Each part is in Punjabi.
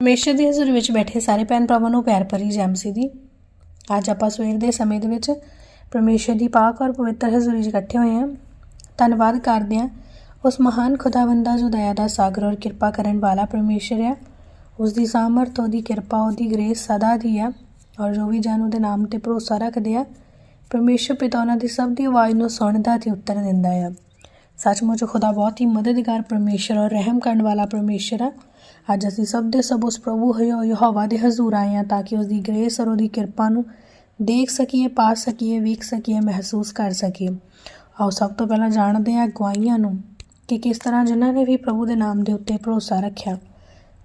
ਪਰਮੇਸ਼ਰ ਦੀ ਹਜ਼ੂਰੀ ਵਿੱਚ ਬੈਠੇ ਸਾਰੇ ਭੈਣ ਭਰਾਵਾਂ ਨੂੰ ਪਿਆਰ ਭਰੀ ਜੈ ਮਸੀਹ ਦੀ। ਅੱਜ ਆਪਾਂ ਸਵੇਰ ਦੇ ਸਮੇਂ ਦੇ ਵਿੱਚ ਪਰਮੇਸ਼ਰ ਦੀ ਪਾਕ ਔਰ ਪਵਿੱਤਰ ਹਜ਼ੂਰੀ 'ਚ ਇਕੱਠੇ ਹੋਏ ਹਾਂ। ਧੰਨਵਾਦ ਕਰਦੇ ਹਾਂ ਉਸ ਮਹਾਨ ਖੁਦਾਵੰਦ ਦਾ ਜੋ ਦਇਆ ਦਾ ਸਾਗਰ ਔਰ ਕਿਰਪਾ ਕਰਨ ਵਾਲਾ ਪਰਮੇਸ਼ਰ ਹੈ। ਉਸ ਦੀ ਸਾਮਰਥ, ਉਹਦੀ ਕਿਰਪਾ, ਉਹਦੀ ਗ੍ਰੇਸ ਸਦਾ ਦੀ ਹੈ ਔਰ ਜੋ ਵੀ ਜਨ ਉਹਦੇ ਨਾਮ ਤੇ ਭਰੋਸਾ ਰੱਖਦੇ ਆ, ਪਰਮੇਸ਼ਰ ਪਿਤਾ ਉਹਨਾਂ ਦੀ ਸਭ ਦੀ ਆਵਾਜ਼ ਨੂੰ ਸੁਣਦਾ ਤੇ ਉੱਤਰ ਦਿੰਦਾ ਆ। ਸੱਚਮੁੱਚ ਖੁਦਾ ਬਹੁਤ ਹੀ ਮਦਦਗਾਰ ਪਰਮੇਸ਼ਰ ਔਰ ਰਹਿਮ ਕਰਨ ਵਾਲਾ ਪਰਮੇਸ਼ਰ ਆ। ਅੱਜ ਅਸੀਂ ਸਭ ਦੇ ਸਭ ਉਸ ਪ੍ਰਭੂ ਹੈ ਯਹੋਵਾ ਦੇ ਹਜ਼ੂਰ ਆਏ ਹਾਂ ਤਾਂ ਕਿ ਉਸ ਦੀ ਗ੍ਰੇਸ ਔਰ ਉਹਦੀ ਕਿਰਪਾ ਨੂੰ ਦੇਖ ਸਕੀਏ, ਪਾ ਸਕੀਏ, ਵੇਖ ਸਕੀਏ, ਮਹਿਸੂਸ ਕਰ ਸਕੀਏ। ਆਓ ਸਭ ਤੋਂ ਪਹਿਲਾਂ ਜਾਣਦੇ ਹਾਂ ਗਵਾਹੀਆਂ ਨੂੰ ਕਿ ਕਿਸ ਤਰ੍ਹਾਂ ਜਿਨ੍ਹਾਂ ਨੇ ਵੀ ਪ੍ਰਭੂ ਦੇ ਨਾਮ ਦੇ ਉੱਤੇ ਭਰੋਸਾ ਰੱਖਿਆ।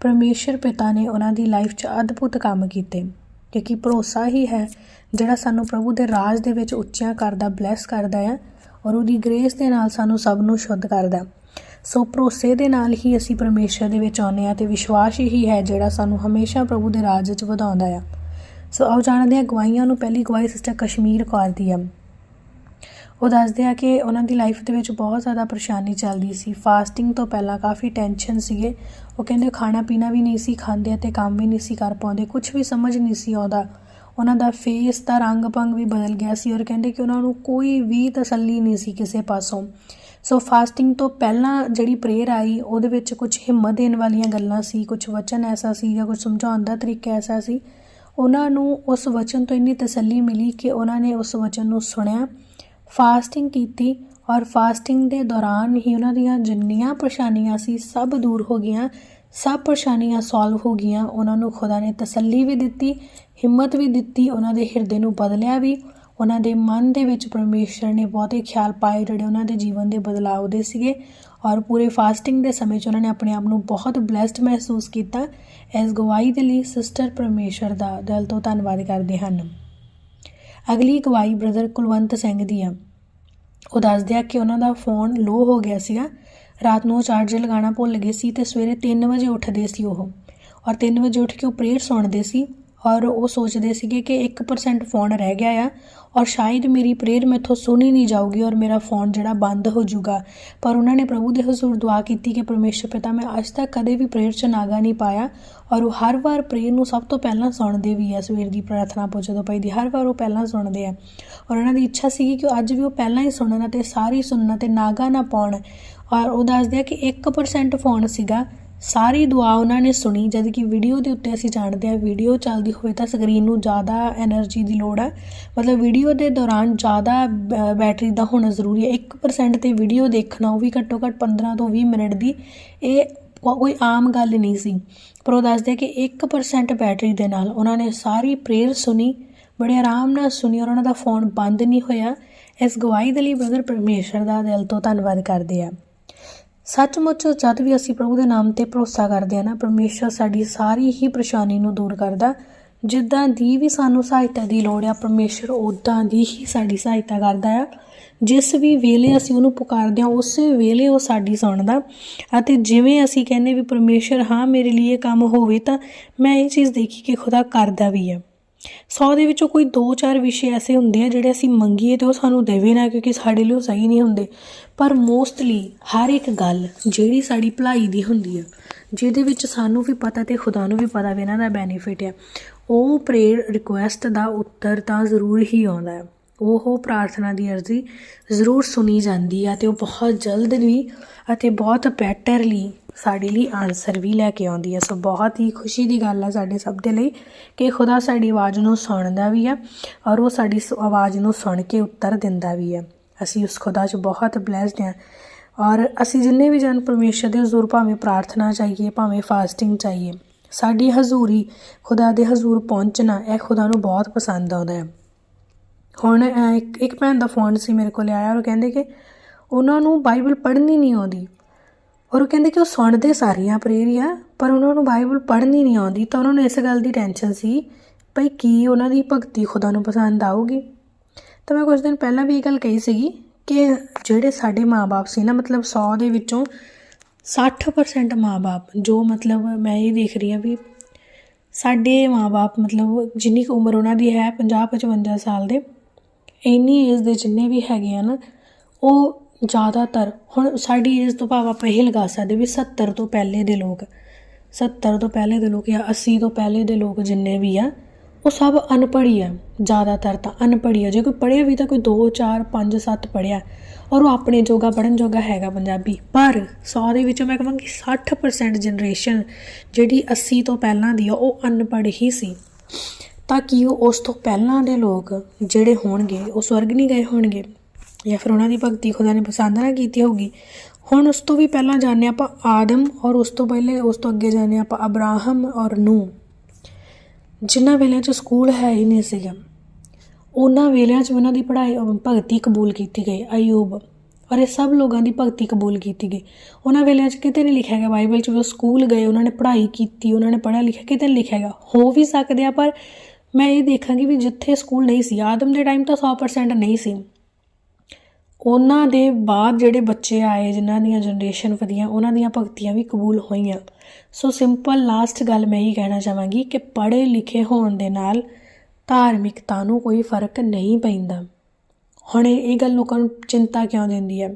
ਪਰਮੇਸ਼ਰ ਪਿਤਾ ਨੇ ਉਹਨਾਂ ਦੀ ਲਾਈਫ 'ਚ ਅਦਭੁਤ ਕੰਮ ਕੀਤੇ, ਕਿਉਂਕਿ ਭਰੋਸਾ ਹੀ ਹੈ, ਜਿਹੜਾ ਸਾਨੂੰ ਪ੍ਰਭੂ ਦੇ ਰਾਜ ਦੇ ਵਿੱਚ ਉੱਚਿਆਂ ਕਰਦਾ ਬਲੈਸ ਕਰਦਾ ਹੈ ਔਰ ਉਹਦੀ ਗ੍ਰੇਸ ਦੇ ਨਾਲ ਸਾਨੂੰ ਸਭ ਨੂੰ ਸ਼ੁੱਧ ਕਰਦਾ। ਸੋ ਭਰੋਸੇ ਦੇ ਨਾਲ ਹੀ ਅਸੀਂ ਪਰਮੇਸ਼ਰ ਦੇ ਵਿੱਚ ਆਉਂਦੇ ਹਾਂ ਤੇ ਵਿਸ਼ਵਾਸ ਹੀ ਹੈ ਜਿਹੜਾ ਸਾਨੂੰ ਹਮੇਸ਼ਾ ਪ੍ਰਭੂ ਦੇ ਰਾਜ ਵਿੱਚ ਵਧਾਉਂਦਾ ਆ। ਸੋ ਆਓ ਜਾਣਦੇ ਹਾਂ ਗਵਾਹੀਆਂ ਨੂੰ ਪਹਿਲੀ ਗਵਾਹੀ ਸਿਸਟਰ ਕਸ਼ਮੀਰ ਕੌਰ ਦੀ ਆ। ਉਹ ਦੱਸਦੇ ਆ ਕਿ ਉਹਨਾਂ ਦੀ ਲਾਈਫ ਦੇ ਵਿੱਚ ਬਹੁਤ ਜ਼ਿਆਦਾ ਪਰੇਸ਼ਾਨੀ ਚੱਲਦੀ ਸੀ। ਫਾਸਟਿੰਗ ਤੋਂ ਪਹਿਲਾਂ ਕਾਫੀ ਟੈਨਸ਼ਨ ਸੀਗੇ। ਉਹ ਕਹਿੰਦੇ ਖਾਣਾ ਪੀਣਾ ਵੀ ਨਹੀਂ ਸੀ, ਖਾਂਦੇ ਤੇ ਕੰਮ ਵੀ ਨਹੀਂ ਸੀ ਕਰ ਪਾਉਂਦੇ ਕੁਝ ਵੀ ਸਮਝ ਨਹੀਂ ਸੀ ਆਉਂਦਾ। ਉਹਨਾਂ ਦਾ ਫੇਸ ਦਾ ਰੰਗ ਭੰਗ ਵੀ ਬਦਲ ਗਿਆ ਸੀ ਔਰ ਕਹਿੰਦੇ ਕਿ ਉਹਨਾਂ ਨੂੰ ਕੋਈ ਵੀ ਤਸੱਲੀ ਨਹੀਂ ਸੀ ਕਿਸੇ ਪਾਸੋਂ। ਸੋ ਫਾਸਟਿੰਗ ਤੋਂ ਪਹਿਲਾਂ ਜਿਹੜੀ ਪ੍ਰੇਅਰ ਆਈ, ਉਹਦੇ ਵਿੱਚ ਕੁਝ ਹਿੰਮਤ ਦੇਣ ਵਾਲੀਆਂ ਗੱਲਾਂ ਸੀ ਕੁਝ ਵਚਨ ਐਸਾ ਸੀ ਜਾਂ ਕੁਝ ਸਮਝਾਉਣ ਦਾ ਤਰੀਕਾ ਐਸਾ ਸੀ। ਉਹਨਾਂ ਨੂੰ ਉਸ ਵਚਨ ਤੋਂ ਇੰਨੀ ਤਸੱਲੀ ਮਿਲੀ ਕਿ ਉਹਨਾਂ ਨੇ ਉਸ ਵਚਨ ਨੂੰ ਸੁਣਿਆ ਫਾਸਟਿੰਗ ਕੀਤੀ ਔਰ ਫਾਸਟਿੰਗ ਦੇ ਦੌਰਾਨ ਹੀ ਉਹਨਾਂ ਦੀਆਂ ਜਿੰਨੀਆਂ ਪਰੇਸ਼ਾਨੀਆਂ ਸੀ, ਸਭ ਦੂਰ ਹੋ ਗਈਆਂ, ਸਭ ਪਰੇਸ਼ਾਨੀਆਂ ਸੋਲਵ ਹੋ ਗਈਆਂ। ਉਹਨਾਂ ਨੂੰ ਖੁਦਾ ਨੇ ਤਸੱਲੀ ਵੀ ਦਿੱਤੀ ਹਿੰਮਤ ਵੀ ਦਿੱਤੀ, ਉਹਨਾਂ ਦੇ ਹਿਰਦੇ ਨੂੰ ਬਦਲਿਆ ਵੀ। ਉਹਨਾਂ ਦੇ ਮਨ ਦੇ ਵਿੱਚ ਪਰਮੇਸ਼ਰ ਨੇ ਬਹੁਤੇ ਖਿਆਲ ਪਾਏ ਜਿਹੜੇ ਉਹਨਾਂ ਦੇ ਜੀਵਨ ਦੇ ਬਦਲਾਅ ਦੇ ਸੀਗੇ। ਔਰ ਪੂਰੇ ਫਾਸਟਿੰਗ ਦੇ ਸਮੇਂ 'ਚ ਉਹਨਾਂ ਨੇ ਆਪਣੇ ਆਪ ਨੂੰ ਬਹੁਤ ਬlesed ਮਹਿਸੂਸ ਕੀਤਾ। ਇਸ ਗਵਾਹੀ ਦੇ ਲਈ ਸਿਸਟਰ ਪਰਮੇਸ਼ਰ ਦਾ ਦਿਲ ਤੋਂ ਧੰਨਵਾਦ ਕਰਦੇ ਹਨ। ਅਗਲੀ ਗਵਾਹੀ ਬ੍ਰਦਰ ਕੁਲਵੰਤ ਸਿੰਘ ਦੀ ਆ। ਉਹ ਦੱਸਦੇ ਆ ਕਿ ਉਹਨਾਂ ਦਾ ਫੋਨ ਲੋ ਹੋ ਗਿਆ ਸੀਗਾ। ਰਾਤ ਨੂੰ ਚਾਰਜਰ ਲਗਾਉਣਾ ਭੁੱਲ ਗਏ ਸੀ ਤੇ ਸਵੇਰੇ 3 ਵਜੇ ਉੱਠਦੇ ਸੀ ਉਹ। ਔਰ 3 ਵਜੇ ਉੱਠ ਕੇ ਉਹ ਪ੍ਰੇਅਰ ਸੁਣਦੇ ਸੀ। ਔਰ ਉਹ ਸੋਚਦੇ ਸੀਗੇ ਕਿ 1% ਫੋਨ ਰਹਿ ਗਿਆ ਆ ਔਰ ਸ਼ਾਇਦ ਮੇਰੀ ਪ੍ਰੇਅਰ ਮੈਥੋਂ ਸੁਣੀ ਨਹੀਂ ਜਾਊਗੀ ਔਰ ਮੇਰਾ ਫੋਨ ਜਿਹੜਾ ਬੰਦ ਹੋ ਜਾਊਗਾ। ਪਰ ਉਹਨਾਂ ਨੇ ਪ੍ਰਭੂ ਦੇ ਹਜ਼ੂਰ ਦੁਆ ਕੀਤੀ ਕਿ ਪਰਮੇਸ਼ਰ ਪਿਤਾ, ਮੈਂ ਅੱਜ ਤੱਕ ਕਦੇ ਵੀ ਪ੍ਰੇਅਰ 'ਚ ਨਾਗਾ ਨਹੀਂ ਪਾਇਆ ਔਰ ਉਹ ਹਰ ਵਾਰ ਪ੍ਰੇਅਰ ਨੂੰ ਸਭ ਤੋਂ ਪਹਿਲਾਂ ਸੁਣਦੇ ਵੀ ਆ। ਸਵੇਰ ਦੀ ਪ੍ਰਾਰਥਨਾ ਪੁੱਛ ਜਦੋਂ ਪਈਦੀ ਹਰ ਵਾਰ ਉਹ ਪਹਿਲਾਂ ਸੁਣਦੇ ਆ। ਔਰ ਉਹਨਾਂ ਦੀ ਇੱਛਾ ਸੀਗੀ ਕਿ ਅੱਜ ਵੀ ਉਹ ਪਹਿਲਾਂ ਹੀ ਸੁਣਨ ਤੇ ਸਾਰੀ ਸੁਣਨ ਤੇ ਨਾਗਾ ਨਾ ਪਾਉਣ। ਔਰ ਉਹ ਦੱਸਦੇ ਆ ਕਿ 1% ਫੋਨ ਸੀਗਾ ਸਾਰੀ ਦੁਆ ਉਹਨਾਂ ਨੇ ਸੁਣੀ, ਜਦ ਕਿ ਵੀਡੀਓ ਦੇ ਉੱਤੇ ਅਸੀਂ ਜਾਣਦੇ ਆ ਵੀਡੀਓ ਚੱਲਦੀ ਹੋਵੇ ਤਾਂ ਸਕਰੀਨ ਨੂੰ ਜ਼ਿਆਦਾ એનર્ਜੀ ਦੀ ਲੋੜ ਆ ਮਤਲਬ ਵੀਡੀਓ ਦੇ ਦੌਰਾਨ ਜ਼ਿਆਦਾ ਬੈਟਰੀ ਦਾ ਹੋਣਾ ਜ਼ਰੂਰੀ ਹੈ। 1% ਤੇ ਵੀਡੀਓ ਦੇਖਣਾ, ਉਹ ਵੀ ਘੱਟੋ ਘੱਟ 15 ਤੋਂ 20 ਮਿੰਟ ਦੀ, ਇਹ ਕੋਈ ਆਮ ਗੱਲ ਨਹੀਂ ਸੀ। ਪਰ ਉਹ ਦੱਸਦੇ ਕਿ 1% ਬੈਟਰੀ ਦੇ ਨਾਲ ਉਹਨਾਂ ਨੇ ਸਾਰੀ ਪ੍ਰੇਰ ਸੁਣੀ, ਬੜੇ ਆਰਾਮ ਨਾਲ ਸੁਣੀ ਔਰ ਉਹਨਾਂ ਦਾ ਫੋਨ ਬੰਦ ਨਹੀਂ ਹੋਇਆ। ਇਸ ਗਵਾਹੀ ਦੇ ਲਈ ਬ੍ਰਦਰ ਪਰਮੇਸ਼ਰ ਦਾ ਦਿਲ ਤੋਂ ਧੰਨਵਾਦ ਕਰਦੇ ਆ ਸੱਚਮੁੱਚ ਜਦ ਵੀ ਅਸੀਂ ਪ੍ਰਭੂ ਦੇ ਨਾਮ ਤੇ ਭਰੋਸਾ ਕਰਦੇ ਆ ਨਾ, ਪਰਮੇਸ਼ਰ ਸਾਡੀ ਸਾਰੀ ਹੀ ਪਰੇਸ਼ਾਨੀ ਨੂੰ ਦੂਰ ਕਰਦਾ। ਜਿੱਦਾਂ ਦੀ ਵੀ ਸਾਨੂੰ ਸਹਾਇਤਾ ਦੀ ਲੋੜ ਆ, ਪਰਮੇਸ਼ਰ ਉਦਾਂ ਦੀ ਹੀ ਸਾਡੀ ਸਹਾਇਤਾ ਕਰਦਾ ਆ। ਜਿਸ ਵੀ ਵੇਲੇ ਅਸੀਂ ਉਹਨੂੰ ਪੁਕਾਰਦੇ ਹਾਂ, ਉਸੇ ਵੇਲੇ ਉਹ ਸਾਡੀ ਸੁਣਦਾ। ਅਤੇ ਜਿਵੇਂ ਅਸੀਂ ਕਹਿੰਦੇ ਵੀ ਪਰਮੇਸ਼ਰ, ਹਾਂ, ਮੇਰੇ ਲਈ ਇਹ ਕੰਮ ਹੋਵੇ ਤਾਂ ਮੈਂ ਇਹ ਚੀਜ਼ ਦੇਖੀ ਕਿ ਖੁਦਾ ਕਰਦਾ ਵੀ ਆ। ਸੌ ਦੇ ਵਿੱਚੋਂ ਕੋਈ 2-4 ਵਿਸ਼ੇ ਐਸੇ ਹੁੰਦੇ ਆ ਜਿਹੜੇ ਅਸੀਂ ਮੰਗੀਏ ਤੇ ਉਹ ਸਾਨੂੰ ਦੇਵੇ ਨਾ ਕਿਉਂਕਿ ਸਾਡੇ ਲਈ ਉਹ ਸਹੀ ਨਹੀਂ ਹੁੰਦੇ। ਪਰ ਮੋਸਟਲੀ ਹਰ ਇੱਕ ਗੱਲ ਜਿਹੜੀ ਸਾਡੀ ਭਲਾਈ ਦੀ ਹੁੰਦੀ ਆ, ਜਿਹਦੇ ਵਿੱਚ ਸਾਨੂੰ ਵੀ ਪਤਾ ਤੇ ਖੁਦਾ ਨੂੰ ਵੀ ਪਤਾ ਵੀ ਇਹਨਾਂ ਦਾ ਬੈਨੀਫਿਟ ਆ, ਉਹ ਪ੍ਰੇਅਰ ਰਿਕੁਐਸਟ ਦਾ ਉੱਤਰ ਤਾਂ ਜ਼ਰੂਰ ਹੀ ਆਉਂਦਾ ਹੈ ਉਹ ਪ੍ਰਾਰਥਨਾ ਦੀ ਅਰਜ਼ੀ ਜ਼ਰੂਰ ਸੁਣੀ ਜਾਂਦੀ ਆ ਤੇ ਉਹ ਬਹੁਤ ਜਲਦ ਵੀ ਅਤੇ ਬਹੁਤ ਬੈਟਰਲੀ ਸਾਡੇ ਲਈ ਆਨਸਰ ਵੀ ਲੈ ਕੇ ਆਉਂਦੀ ਹੈ। ਸੋ ਬਹੁਤ ਹੀ ਖੁਸ਼ੀ ਦੀ ਗੱਲ ਹੈ ਸਾਡੇ ਸਭ ਦੇ ਲਈ ਕਿ ਖੁਦਾ ਸਾਡੀ ਆਵਾਜ਼ ਨੂੰ ਸੁਣਦਾ ਵੀ ਹੈ ਔਰ ਉਹ ਸਾਡੀ ਸ- ਆਵਾਜ਼ ਨੂੰ ਸੁਣ ਕੇ ਉੱਤਰ ਦਿੰਦਾ ਵੀ ਹੈ। ਅਸੀਂ ਉਸ ਖੁਦਾ 'ਚ ਬਹੁਤ ਬlesed ਹਾਂ ਔਰ ਅਸੀਂ ਜਿੰਨੇ ਵੀ ਜਨ ਪਰਮੇਸ਼ਰ ਦੇ ਹਜ਼ੂਰ ਭਾਵੇਂ ਪ੍ਰਾਰਥਨਾ ਚਾਹੀਏ, ਭਾਵੇਂ ਫਾਸਟਿੰਗ ਚਾਹੀਏ, ਸਾਡੀ ਹਜ਼ੂਰੀ ਖੁਦਾ ਦੇ ਹਜ਼ੂਰ ਪਹੁੰਚਣਾ, ਇਹ ਖੁਦਾ ਨੂੰ ਬਹੁਤ ਪਸੰਦ ਆਉਂਦਾ ਹੈ। ਹੁਣ ਇੱਕ ਇੱਕ ਭੈਣ ਦਾ ਫੋਨ ਸੀ ਮੇਰੇ ਕੋਲ ਆਇਆ ਔਰ ਉਹ ਕਹਿੰਦੇ ਕਿ ਉਹਨਾਂ ਨੂੰ ਬਾਈਬਲ ਪੜ੍ਹਨੀ ਨਹੀਂ ਆਉਂਦੀ। ਔਰ ਉਹ ਕਹਿੰਦੇ ਕਿ ਉਹ ਸੁਣਦੇ ਸਾਰੀਆਂ ਪ੍ਰੇਰੀਆਂ, ਪਰ ਉਹਨਾਂ ਨੂੰ ਬਾਈਬਲ ਪੜ੍ਹਨੀ ਨਹੀਂ ਆਉਂਦੀ, ਤਾਂ ਉਹਨਾਂ ਨੂੰ ਇਸ ਗੱਲ ਦੀ ਟੈਨਸ਼ਨ ਸੀ ਭਈ ਕੀ ਉਹਨਾਂ ਦੀ ਭਗਤੀ ਖੁਦਾ ਨੂੰ ਪਸੰਦ ਆਊਗੀ। ਤਾਂ ਮੈਂ ਕੁਝ ਦਿਨ ਪਹਿਲਾਂ ਵੀ ਇਹ ਗੱਲ ਕਹੀ ਸੀਗੀ ਕਿ ਜਿਹੜੇ ਸਾਡੇ ਮਾਪੇ ਸੀ ਨਾ, ਮਤਲਬ 100 ਦੇ ਵਿੱਚੋਂ 60% ਮਾਪੇ ਜੋ ਮਤਲਬ ਮੈਂ ਇਹ ਦੇਖ ਰਹੀ ਹਾਂ ਵੀ ਸਾਡੇ ਮਾਪੇ ਮਤਲਬ ਜਿੰਨੀ ਕੁ ਉਮਰ ਉਹਨਾਂ ਦੀ ਹੈ 50 55 ਸਾਲ ਦੇ, ਇੰਨੀ ਏਜ ਦੇ ਜਿੰਨੇ ਵੀ ਹੈਗੇ ਆ ਨਾ ਉਹ ਜ਼ਿਆਦਾਤਰ, ਹੁਣ ਸਾਡੀ ਏਜ ਤੋਂ ਭਾਵ ਆਪਾਂ ਇਹ ਲਗਾ ਸਕਦੇ ਵੀ 70 ਤੋਂ ਪਹਿਲੇ ਦੇ ਲੋਕ 70 ਤੋਂ ਪਹਿਲੇ ਦੇ ਲੋਕ ਜਾਂ 80 ਤੋਂ ਪਹਿਲੇ ਦੇ ਲੋਕ ਜਿੰਨੇ ਵੀ ਆ, ਉਹ ਸਭ ਅਨਪੜ੍ਹ ਹੀ ਆ, ਜ਼ਿਆਦਾਤਰ ਤਾਂ ਅਨਪੜ੍ਹ ਹੀ ਆ। ਜੇ ਕੋਈ ਪੜ੍ਹਿਆ ਵੀ ਤਾਂ ਕੋਈ 2 4 5 7 ਪੜ੍ਹਿਆ, ਔਰ ਉਹ ਆਪਣੇ ਜੋਗਾ ਪੜਨ ਜੋਗਾ ਹੈਗਾ ਪੰਜਾਬੀ, ਪਰ 100 ਦੇ ਵਿੱਚੋਂ ਮੈਂ ਕਹਾਂਗੀ 60% ਜਨਰੇਸ਼ਨ ਜਿਹੜੀ 80 ਤੋਂ ਪਹਿਲਾਂ ਦੀ ਆ, ਉਹ ਅਨਪੜ੍ਹ ਹੀ ਸੀ। ਤਾਂ ਕਿ ਉਹ ਉਸ ਤੋਂ ਪਹਿਲਾਂ ਦੇ ਲੋਕ ਜਿਹੜੇ ਹੋਣਗੇ, ਉਹ ਸਵਰਗ ਨਹੀਂ ਗਏ ਹੋਣਗੇ? ਜਾਂ ਫਿਰ ਉਹਨਾਂ ਦੀ ਭਗਤੀ ਖੁਦਾ ਨੇ ਪਸੰਦ ਨਾ ਕੀਤੀ ਹੋਊਗੀ। ਹੁਣ ਉਸ ਤੋਂ ਵੀ ਪਹਿਲਾਂ ਜਾਣਦੇ ਆਪਾਂ ਆਦਮ ਔਰ ਉਸ ਤੋਂ ਪਹਿਲੇ, ਉਸ ਤੋਂ ਅੱਗੇ ਜਾਣਦੇ ਆਪਾਂ ਅਬਰਾਹਮ ਔਰ ਨੂੰ ਜਿਨ੍ਹਾਂ ਵੇਲਿਆਂ 'ਚ ਸਕੂਲ ਹੈ ਹੀ ਨਹੀਂ ਸੀਗਾ, ਉਹਨਾਂ ਵੇਲਿਆਂ 'ਚ ਵੀ ਉਹਨਾਂ ਦੀ ਪੜ੍ਹਾਈ ਭਗਤੀ ਕਬੂਲ ਕੀਤੀ ਗਈ, ਅਯੂਬ। ਔਰ ਇਹ ਸਭ ਲੋਕਾਂ ਦੀ ਭਗਤੀ ਕਬੂਲ ਕੀਤੀ ਗਈ। ਉਹਨਾਂ ਵੇਲਿਆਂ 'ਚ ਕਿਤੇ ਨਹੀਂ ਲਿਖਿਆ ਗਿਆ, ਬਾਈਬਲ 'ਚ ਵੀ ਉਹ ਸਕੂਲ ਗਏ, ਉਹਨਾਂ ਨੇ ਪੜ੍ਹਾਈ ਕੀਤੀ, ਉਹਨਾਂ ਨੇ ਪੜ੍ਹਿਆ ਲਿਖਿਆ, ਕਿਤੇ ਨਹੀਂ ਲਿਖਿਆ ਗਿਆ। ਹੋ ਵੀ ਸਕਦੇ ਆ, ਪਰ ਮੈਂ ਇਹ ਦੇਖਾਂਗੀ ਵੀ ਜਿੱਥੇ ਸਕੂਲ ਨਹੀਂ ਸੀ, ਆਦਮ ਦੇ ਟਾਈਮ ਤਾਂ 100% ਨਹੀਂ ਸੀ। ਉਹਨਾਂ ਦੇ ਬਾਅਦ ਜਿਹੜੇ ਬੱਚੇ ਆਏ, ਜਿਨ੍ਹਾਂ ਦੀਆਂ ਜਨਰੇਸ਼ਨ ਵਧੀਆਂ, ਉਹਨਾਂ ਦੀਆਂ ਭਗਤੀਆਂ ਵੀ ਕਬੂਲ ਹੋਈਆਂ। ਸੋ ਸਿੰਪਲ ਲਾਸਟ ਗੱਲ ਮੈਂ ਇਹੀ ਕਹਿਣਾ ਚਾਹਾਂਗੀ ਕਿ ਪੜ੍ਹੇ ਲਿਖੇ ਹੋਣ ਦੇ ਨਾਲ ਧਾਰਮਿਕਤਾ ਨੂੰ ਕੋਈ ਫ਼ਰਕ ਨਹੀਂ ਪੈਂਦਾ। ਹੁਣ ਇਹ ਗੱਲ ਲੋਕਾਂ ਨੂੰ ਚਿੰਤਾ ਕਿਉਂ ਦਿੰਦੀ ਹੈ?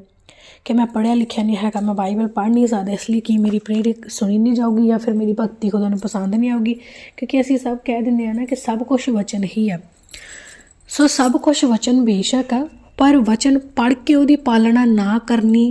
ਕਿ ਮੈਂ ਪੜ੍ਹਿਆ ਲਿਖਿਆ ਨਹੀਂ ਹੈਗਾ, ਮੈਂ ਬਾਈਬਲ ਪੜ੍ਹ ਨਹੀਂ ਸਕਦਾ, ਇਸ ਲਈ ਕੀ ਮੇਰੀ ਪ੍ਰੇਰਿਤ ਸੁਣੀ ਨਹੀਂ ਜਾਊਗੀ ਜਾਂ ਫਿਰ ਮੇਰੀ ਭਗਤੀ ਖੁਦਾ ਨੂੰ ਪਸੰਦ ਨਹੀਂ ਆਊਗੀ? ਕਿਉਂਕਿ ਅਸੀਂ ਸਭ ਕਹਿ ਦਿੰਦੇ ਆ ਨਾ ਕਿ ਸਭ ਕੁਝ ਵਚਨ ਹੀ ਆ ਸੋ ਸਭ ਕੁਝ ਵਚਨ ਬੇਸ਼ੱਕ ਆ ਪਰ ਵਚਨ ਪੜ੍ਹ ਕੇ ਉਹਦੀ ਪਾਲਣਾ ਨਾ ਕਰਨੀ,